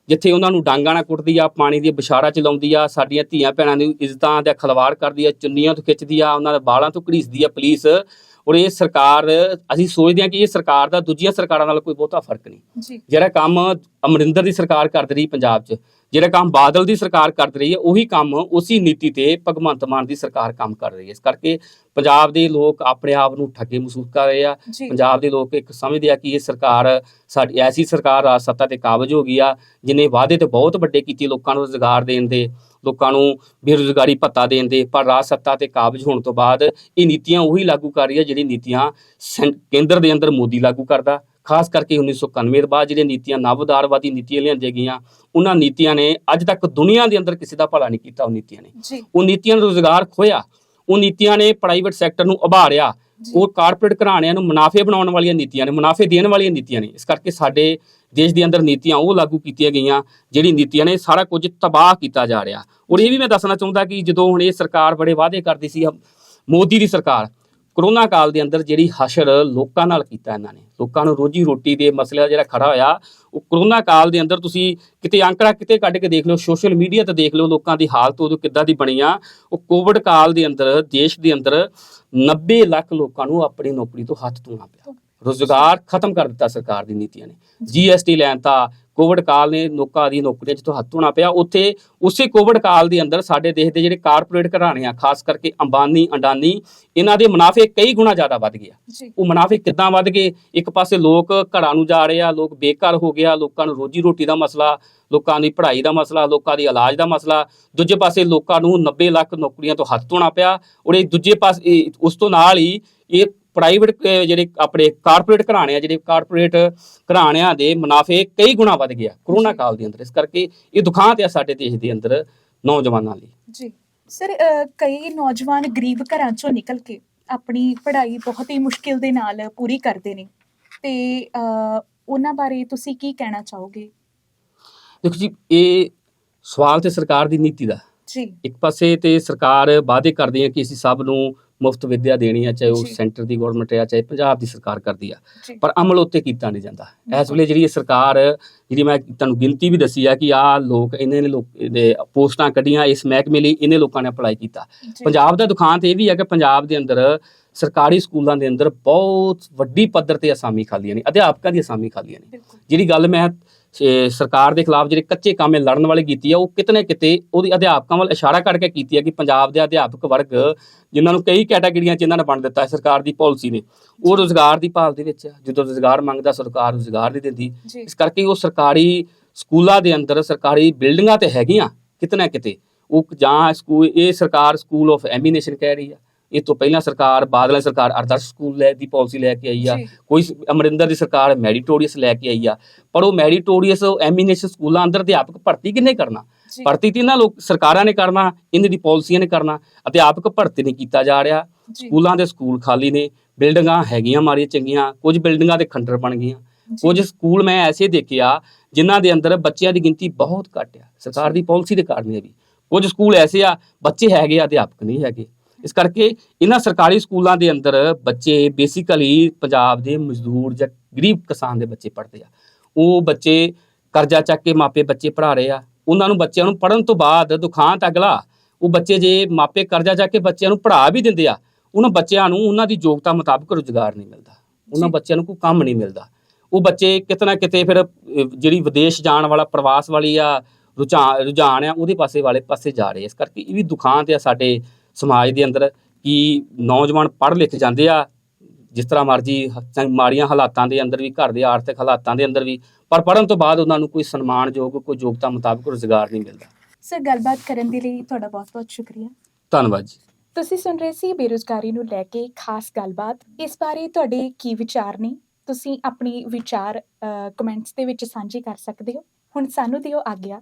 ਜਿੱਥੇ ਉਹਨਾਂ ਨੂੰ ਡਾਂਗਾਂ ਨਾਲ ਕੁੱਟਦੀ ਆ ਪਾਣੀ ਦੀ ਬਿਸ਼ਾਰਾ ਚਲਾਉਂਦੀ ਆ ਸਾਡੀਆਂ ਧੀਆਂ ਭੈਣਾਂ ਦੀ ਇੱਜ਼ਤਾਂ ਦਾ ਖਲਵਾੜ ਕਰਦੀ ਆ ਚੁੰਨੀਆਂ ਤੋਂ ਖਿੱਚਦੀ ਆ ਉਹਨਾਂ ਦੇ ਬਾਲਾਂ ਤੋਂ ਘੜੀਸਦੀ ਆ ਪੁਲਿਸ ਔਰ ਇਹ ਸਰਕਾਰ ਅਸੀਂ ਸੋਚਦੇ ਹਾਂ ਕਿ ਇਹ ਸਰਕਾਰ ਦਾ ਦੂਜੀਆਂ ਸਰਕਾਰਾਂ ਨਾਲ ਕੋਈ ਬਹੁਤਾ ਫ਼ਰਕ ਨਹੀਂ। ਜਿਹੜਾ ਕੰਮ ਅਮਰਿੰਦਰ ਦੀ ਸਰਕਾਰ ਕਰਦੀ ਰਹੀ ਪੰਜਾਬ 'ਚ ਜਿਹੜਾ ਕੰਮ ਬਾਦਲ ਦੀ ਸਰਕਾਰ ਕਰ ਰਹੀ ਹੈ ਉਹੀ ਕੰਮ ਉਸੇ ਨੀਤੀ ਤੇ ਭਗਵੰਤ ਮਾਨ ਦੀ ਸਰਕਾਰ ਕੰਮ ਕਰ ਰਹੀ ਹੈ। ਇਸ ਕਰਕੇ ਪੰਜਾਬ ਦੇ ਲੋਕ ਆਪਣੇ ਆਪ ਨੂੰ ਠੱਗੇ ਮਹਿਸੂਸ ਕਰ ਰਹੇ ਆ। ਪੰਜਾਬ ਦੇ ਲੋਕ ਇੱਕ ਸਮਝਦੇ ਆ ਕਿ ਇਹ ਸਰਕਾਰ ਸਾਡੀ ਐਸੀ ਸਰਕਾਰ ਰਾਜ ਸੱਤਾ ਤੇ ਕਾਬਜ ਹੋ ਗਈ ਆ ਜਿਨੇ ਵਾਅਦੇ ਤੇ ਬਹੁਤ ਵੱਡੇ ਕੀਤੇ ਲੋਕਾਂ ਨੂੰ ਰੁਜ਼ਗਾਰ ਦੇਣ ਦੇ। ਲੋਕਾਂ ਨੂੰ ਬੇਰੁਜ਼ਗਾਰੀ ਭੱਤਾ ਦੇਣ ਦੇ ਪਰ ਰਾਜ ਸੱਤਾ ਤੇ ਕਾਬਜ ਹੋਣ ਤੋਂ ਬਾਅਦ ਇਹ ਨੀਤੀਆਂ ਉਹੀ ਲਾਗੂ ਕਰ ਰਹੀ ਹੈ ਜਿਹੜੀ ਨੀਤੀਆਂ ਕੇਂਦਰ ਦੇ ਅੰਦਰ ਮੋਦੀ ਲਾਗੂ ਕਰਦਾ ਖਾਸ ਕਰਕੇ 1991 ਦੇ ਬਾਅਦ ਜਿਹੜੀਆਂ ਨੀਤੀਆਂ ਨਵਉਦਾਰਵਾਦੀ ਨੀਤੀਆਂ ਲਿਆਂਦੀਆਂ ਗਈਆਂ ਉਹਨਾਂ ਨੀਤੀਆਂ ਨੇ ਅੱਜ ਤੱਕ ਦੁਨੀਆ ਦੇ ਅੰਦਰ ਕਿਸੇ ਦਾ ਭਲਾ ਨਹੀਂ ਕੀਤਾ ਉਹ ਨੀਤੀਆਂ ਨੇ ਉਹ ਨੀਤੀਆਂ ਨੇ ਰੋਜ਼ਗਾਰ ਖੋਇਆ ਉਹ ਨੀਤੀਆਂ ਨੇ ਪ੍ਰਾਈਵੇਟ ਸੈਕਟਰ ਨੂੰ ਉਭਾਰਿਆ। ਉਹ ਕਾਰਪੋਰੇਟ ਘਰਾਣਿਆਂ ਨੂੰ ਮੁਨਾਫੇ ਬਣਾਉਣ ਵਾਲੀਆਂ ਨੀਤੀਆਂ ਨੇ, ਮੁਨਾਫੇ ਦੇਣ ਵਾਲੀਆਂ ਨੀਤੀਆਂ ਨੇ। ਇਸ ਕਰਕੇ ਸਾਡੇ ਦੇਸ਼ ਦੇ ਅੰਦਰ ਨੀਤੀਆਂ ਉਹ ਲਾਗੂ ਕੀਤੀਆਂ ਗਈਆਂ, ਜਿਹੜੀ ਨੀਤੀਆਂ ਨੇ, ਸਾਰਾ ਕੁਝ ਤਬਾਹ ਕੀਤਾ ਜਾ ਰਿਹਾ। ਔਰ ਇਹ ਵੀ ਮੈਂ ਦੱਸਣਾ ਚਾਹੁੰਦਾ ਕਿ ਜਦੋਂ ਹੁਣ ਇਹ ਸਰਕਾਰ ਬੜੇ ਵਾਅਦੇ ਕਰਦੀ ਸੀ ਮੋਦੀ ਦੀ ਸਰਕਾਰ ਕਰੋਨਾ ਕਾਲ ਦੇ ਅੰਦਰ ਜਿਹੜੀ ਹਸ਼ਰ ਲੋਕਾਂ ਨਾਲ ਕੀਤਾ ਇਹਨਾਂ ਨੇ। ਲੋਕਾਂ ਨੂੰ ਰੋਜੀ ਰੋਟੀ ਦੇ ਮਸਲਾ ਜਿਹੜਾ ਖੜਾ ਹੋਇਆ ਉਹ ਕਰੋਨਾ ਕਾਲ ਦੇ ਅੰਦਰ ਤੁਸੀਂ ਕਿਤੇ ਅੰਕੜਾ ਕਿਤੇ ਕੱਢ ਕੇ ਦੇਖ ਲਓ ਸੋਸ਼ਲ ਮੀਡੀਆ ਤੇ ਦੇਖ ਲਓ ਲੋਕਾਂ ਦੀ ਹਾਲਤ ਉਦੋਂ ਕਿੱਦਾਂ ਦੀ ਬਣੀ ਆ। ਉਹ ਕੋਵਿਡ ਕਾਲ ਦੇ ਅੰਦਰ ਦੇਸ਼ ਦੇ ਅੰਦਰ 90 ਲੱਖ ਲੋਕਾਂ ਨੂੰ ਆਪਣੀ ਨੌਕਰੀ ਤੋਂ ਹੱਥ ਧੋਣਾ ਪਿਆ। ਰੋਜ਼ਗਾਰ ਖਤਮ ਕਰ ਦਿੱਤਾ ਸਰਕਾਰ ਦੀ ਨੀਤੀਆਂ ਨੇ। ਜੀਐਸਟੀ ਲੈਣ ਤਾਂ ਕੋਵਿਡ ਕਾਲ ਨੇ ਲੋਕਾਂ ਦੀ ਨੌਕਰੀਆਂ 'ਚ ਤੋਂ ਹੱਥ ਧੋਣਾ ਪਿਆ ਉੱਥੇ ਉਸੇ ਕੋਵਿਡ ਕਾਲ ਦੇ ਅੰਦਰ ਸਾਡੇ ਦੇਸ਼ ਦੇ ਜਿਹੜੇ ਕਾਰਪੋਰੇਟ ਘਰਾਣੇ ਆ ਖਾਸ ਕਰਕੇ ਅੰਬਾਨੀ ਅੰਡਾਨੀ ਇਹਨਾਂ ਦੇ ਮੁਨਾਫੇ ਕਈ ਗੁਣਾ ਜ਼ਿਆਦਾ ਵੱਧ ਗਏ ਆ। ਜੀ। ਉਹ ਮੁਨਾਫੇ ਕਿੱਦਾਂ ਵੱਧ ਗਏ? ਇੱਕ ਪਾਸੇ ਲੋਕ ਘਰਾਂ ਨੂੰ ਜਾ ਰਹੇ ਆ ਲੋਕ ਬੇਘਰ ਹੋ ਗਿਆ ਲੋਕਾਂ ਨੂੰ ਰੋਜੀ ਰੋਟੀ ਦਾ ਮਸਲਾ ਲੋਕਾਂ ਦੀ ਪੜ੍ਹਾਈ ਦਾ ਮਸਲਾ ਲੋਕਾਂ ਦੀ ਇਲਾਜ ਦਾ ਮਸਲਾ ਦੂਜੇ ਪਾਸੇ ਲੋਕਾਂ ਨੂੰ 90 ਲੱਖ ਨੌਕਰੀਆਂ ਤੋਂ ਹੱਥ ਧੋਣਾ ਪਿਆ ਔਰ ਇਹ ਦੂਜੇ ਪਾਸੇ ਉਸ ਤੋਂ ਨਾਲ ਹੀ ਇਹ ਪ੍ਰਾਈਵੇਟ ਜਿਹੜੇ ਆਪਣੇ ਕਾਰਪੋਰੇਟ ਘਰਾਣੇ ਆ ਜਿਹੜੇ ਕਾਰਪੋਰੇਟ ਘਰਾਣਿਆਂ ਦੇ ਮੁਨਾਫੇ ਕਈ ਗੁਣਾ ਵੱਧ ਗਿਆ ਕਰੋਨਾ। ਕਾਲ ਦੇ ਅੰਦਰ। ਇਸ ਕਰਕੇ ਇਹ ਦੁਖਾਂਤ ਆ ਸਾਡੇ ਦੇਸ਼ ਦੇ ਅੰਦਰ ਨੌਜਵਾਨਾਂ ਲਈ। ਜੀ। ਸਰ ਕਈ ਨੌਜਵਾਨ ਗਰੀਬ ਘਰਾਂ ਚੋਂ ਨਿਕਲ ਕੇ ਆਪਣੀ ਪੜ੍ਹਾਈ ਬਹੁਤ ਹੀ ਮੁਸ਼ਕਿਲ ਦੇ ਨਾਲ ਪੂਰੀ ਕਰਦੇ ਨੇ। ਤੇ ਉਹਨਾਂ ਬਾਰੇ ਤੁਸੀਂ ਕੀ ਕਹਿਣਾ ਚਾਹੋਗੇ? ਦੇਖੋ ਜੀ ਇਹ ਸਵਾਲ ਤੇ ਸਰਕਾਰ ਦੀ ਨੀਤੀ ਦਾ। ਜੀ। ਇੱਕ ਪਾਸੇ ਤੇ ਸਰਕਾਰ ਵਾਅਦੇ ਕਰਦੀ ਹੈ ਕਿ ਅਸੀਂ ਸਭ ਨੂੰ ਮੁਫਤ ਵਿੱਦਿਆ ਦੇਣੀ ਆ ਚਾਹੇ ਉਹ। ਸੈਂਟਰ ਦੀ ਗਵਰਨਮੈਂਟ ਆ ਚਾਹੇ ਪੰਜਾਬ ਦੀ ਸਰਕਾਰ ਕਰਦੀ ਆ। ਪਰ ਅਮਲ ਉੱਤੇ ਕੀਤਾ ਨਹੀਂ ਜਾਂਦਾ। ਇਸ ਵੇਲੇ ਜਿਹੜੀ ਸਰਕਾਰ ਜਿਹੜੀ ਮੈਂ ਤੁਹਾਨੂੰ ਗਿਣਤੀ ਵੀ ਦੱਸੀ ਆ ਕਿ ਆ ਲੋਕ ਇਹਨੇ ਨੇ ਲੋਕ ਦੇ ਪੋਸਟਾਂ ਕੱਢੀਆਂ ਇਸ ਮਹਿਕਮੇ ਲਈ ਇਹਨੇ ਲੋਕਾਂ ਨੇ ਅਪਲਾਈ ਕੀਤਾ। ਪੰਜਾਬ ਦਾ ਦੁਖਾਂਤ ਇਹ ਵੀ ਹੈ ਕਿ ਪੰਜਾਬ ਦੇ ਅੰਦਰ ਸਰਕਾਰੀ ਸਕੂਲਾਂ ਦੇ ਅੰਦਰ ਬਹੁਤ ਵੱਡੀ ਪੱਧਰ ਤੇ ਅਸਾਮੀ ਖਾਲੀਆਂ ਨੇ ਅਧਿਆਪਕਾਂ ਦੀ ਅਸਾਮੀ ਖਾਲੀਆਂ ਨੇ। ਜਿਹੜੀ ਗੱਲ ਮੈਂ ਸਰਕਾਰ ਦੇ ਖਿਲਾਫ ਜਿਹੜੇ ਕੱਚੇ ਕੰਮ ਲੜਨ ਵਾਲੇ ਕੀਤੀ ਆ ਉਹ ਕਿਤਨੇ ਕਿਤੇ ਉਹਦੀ ਅਧਿਆਪਕਾਂ ਵੱਲ ਇਸ਼ਾਰਾ ਕਰਕੇ ਕੀਤੀ ਹੈ ਕਿ ਪੰਜਾਬ ਦੇ ਅਧਿਆਪਕ ਵਰਗ ਜਿਨ੍ਹਾਂ ਨੂੰ ਕਈ ਕੈਟਾਗਰੀਆਂ 'ਚ ਇਹਨਾਂ ਨੇ ਵੰਡ ਦਿੱਤਾ ਹੈ ਸਰਕਾਰ ਦੀ ਪਾਲਿਸੀ ਨੇ ਉਹ ਰੋਜ਼ਗਾਰ ਦੀ ਭਾਲ ਦੇ ਵਿੱਚ ਆ। ਜਦੋਂ ਰੋਜ਼ਗਾਰ ਮੰਗਦਾ ਸਰਕਾਰ ਰੋਜ਼ਗਾਰ ਨਹੀਂ ਦਿੰਦੀ। ਇਸ ਕਰਕੇ ਉਹ ਸਰਕਾਰੀ ਸਕੂਲਾਂ ਦੇ ਅੰਦਰ ਸਰਕਾਰੀ ਬਿਲਡਿੰਗਾਂ ਤੇ ਹੈਗੀਆਂ ਕਿਤਨਾ ਕਿਤੇ। ਉਹ ਜਾਂ ਸਕੂਲ ਇਹ ਸਰਕਾਰ ਸਕੂਲ ਆਫ ਐਮੀਨੇਸ਼ਨ ਕਹਿ ਰਹੀ ਆ। ਇਹ ਤੋਂ ਪਹਿਲਾਂ ਸਰਕਾਰ ਬਾਦਲਾਂ ਸਰਕਾਰ ਆਦਰਸ਼ ਸਕੂਲ ਲੈ ਦੀ ਪਾਲਿਸੀ ਲੈ ਕੇ ਆਈ ਆ। ਕੋਈ ਅਮਰਿੰਦਰ ਦੀ ਸਰਕਾਰ ਮੈਰੀਟੋਰੀਅਸ ਲੈ ਕੇ ਆਈ ਆ। ਪਰ ਉਹ ਮੈਰੀਟੋਰੀਅਸ ਐਮੀਨੇਸ਼ਨ ਸਕੂਲਾਂ ਅੰਦਰ ਅਧਿਆਪਕ ਭਰਤੀ ਕਿੰਨੇ ਕਰਨਾ? ਭਰਤੀ ਤੇ ਇਹਨਾਂ ਲੋਕ ਸਰਕਾਰਾਂ ਨੇ ਕਰਨਾ ਇਹਨਾਂ ਦੀ ਪਾਲਿਸੀਆਂ ਨੇ ਕਰਨਾ ਅਧਿਆਪਕ ਭਰਤੀ ਨਹੀਂ ਕੀਤਾ ਜਾ ਰਿਹਾ। ਸਕੂਲਾਂ ਦੇ ਸਕੂਲ ਖਾਲੀ ਨੇ ਬਿਲਡਿੰਗਾਂ ਹੈਗੀਆਂ ਮਾੜੀਆਂ ਚੰਗੀਆਂ ਕੁਝ ਬਿਲਡਿੰਗਾਂ ਦੇ ਖੰਡਰ ਬਣ ਗਈਆਂ। ਕੁਝ ਸਕੂਲ ਮੈਂ ਐਸੇ ਦੇਖਿਆ ਜਿਨ੍ਹਾਂ ਦੇ ਅੰਦਰ ਬੱਚਿਆਂ ਦੀ ਗਿਣਤੀ ਬਹੁਤ ਘੱਟ ਆ। ਸਰਕਾਰ ਦੀ ਪਾਲਿਸੀ ਦੇ ਕਾਰਨ ਇਹ ਵੀ। ਕੁਝ ਸਕੂਲ ਐਸੇ ਆ ਬੱਚੇ ਹੈਗੇ ਆ ਅਧਿਆਪਕ ਨਹੀਂ ਹੈਗੇ। ਇਸ ਕਰਕੇ ਇਹਨਾਂ ਸਰਕਾਰੀ ਸਕੂਲਾਂ ਦੇ ਅੰਦਰ ਬੱਚੇ ਬੇਸਿਕਲੀ ਪੰਜਾਬ ਦੇ ਮਜ਼ਦੂਰ ਜਾਂ ਗਰੀਬ ਕਿਸਾਨ ਦੇ ਬੱਚੇ ਪੜ੍ਹਦੇ ਆ। ਉਹ ਬੱਚੇ ਕਰਜ਼ਾ ਚੱਕ ਕੇ ਮਾਪੇ ਬੱਚੇ ਪੜ੍ਹਾ ਰਹੇ ਆ। ਉਹਨਾਂ ਨੂੰ ਬੱਚਿਆਂ ਨੂੰ ਪੜ੍ਹਨ ਤੋਂ ਬਾਅਦ ਦੁਖਾਂਤ ਅਗਲਾ। ਉਹ ਬੱਚੇ ਜੇ ਮਾਪੇ ਕਰਜ਼ਾ ਚੱਕ ਕੇ ਬੱਚਿਆਂ ਨੂੰ ਪੜ੍ਹਾ ਵੀ ਦਿੰਦੇ ਆ ਉਹਨਾਂ ਬੱਚਿਆਂ ਨੂੰ ਉਹਨਾਂ ਦੀ ਯੋਗਤਾ ਮੁਤਾਬਕ ਰੁਜ਼ਗਾਰ ਨਹੀਂ ਮਿਲਦਾ। ਉਹਨਾਂ। ਬੱਚਿਆਂ ਨੂੰ ਕੋਈ ਕੰਮ ਨਹੀਂ ਮਿਲਦਾ। ਉਹ ਬੱਚੇ ਕਿਤੇ ਨਾ ਕਿਤੇ ਫਿਰ ਜਿਹੜੀ ਵਿਦੇਸ਼ ਜਾਣ ਵਾਲਾ ਪ੍ਰਵਾਸ ਵਾਲੀ ਆ ਰੁਝਾਨ ਰੁਝਾਨ ਆ ਉਹਦੇ ਪਾਸੇ ਵਾਲੇ ਪਾਸੇ ਜਾ ਰਹੇ ਇਸ ਕਰਕੇ ਇਹ ਵੀ ਦੁਖਾਂਤ ਆ ਸਾਡੇ ਸਮਾਜ ਦੇ ਅੰਦਰ ਕਿ ਨੌਜਵਾਨ ਪੜ੍ਹ ਲਿਖ ਜਾਂਦੇ ਆ ਜਿਸ ਤਰ੍ਹਾਂ ਮਰਜ਼ੀ ਮਾੜੀਆਂ ਹਾਲਾਤਾਂ ਦੇ ਅੰਦਰ ਵੀ ਘਰ ਦੇ ਆਰਥਿਕ ਹਾਲਾਤਾਂ ਦੇ ਅੰਦਰ ਵੀ ਪਰ ਪੜ੍ਹਨ ਤੋਂ ਬਾਅਦ ਉਹਨਾਂ ਨੂੰ ਕੋਈ ਸਨਮਾਨਯੋਗ ਕੋਈ ਯੋਗਤਾ ਮੁਤਾਬਕ ਰੁਜ਼ਗਾਰ ਨਹੀਂ ਮਿਲਦਾ। ਸਰ ਗੱਲਬਾਤ ਕਰਨ ਦੇ ਲਈ ਤੁਹਾਡਾ ਬਹੁਤ-ਬਹੁਤ ਸ਼ੁਕਰੀਆ। ਧੰਨਵਾਦ ਜੀ। ਤੁਸੀਂ ਸੁਣ ਰਹੇ ਸੀ ਬੇਰੁਜ਼ਗਾਰੀ ਨੂੰ ਲੈ ਕੇ ਖਾਸ ਗੱਲਬਾਤ। ਇਸ ਬਾਰੇ ਤੁਹਾਡੇ ਕੀ ਵਿਚਾਰ ਨੇ? ਤੁਸੀਂ ਆਪਣੀ ਵਿਚਾਰ ਕਮੈਂਟਸ ਦੇ ਵਿੱਚ ਸਾਂਝੇ ਕਰ ਸਕਦੇ ਹੋ। ਹੁਣ ਸਾਨੂੰ ਦਿਓ ਆਗਿਆ।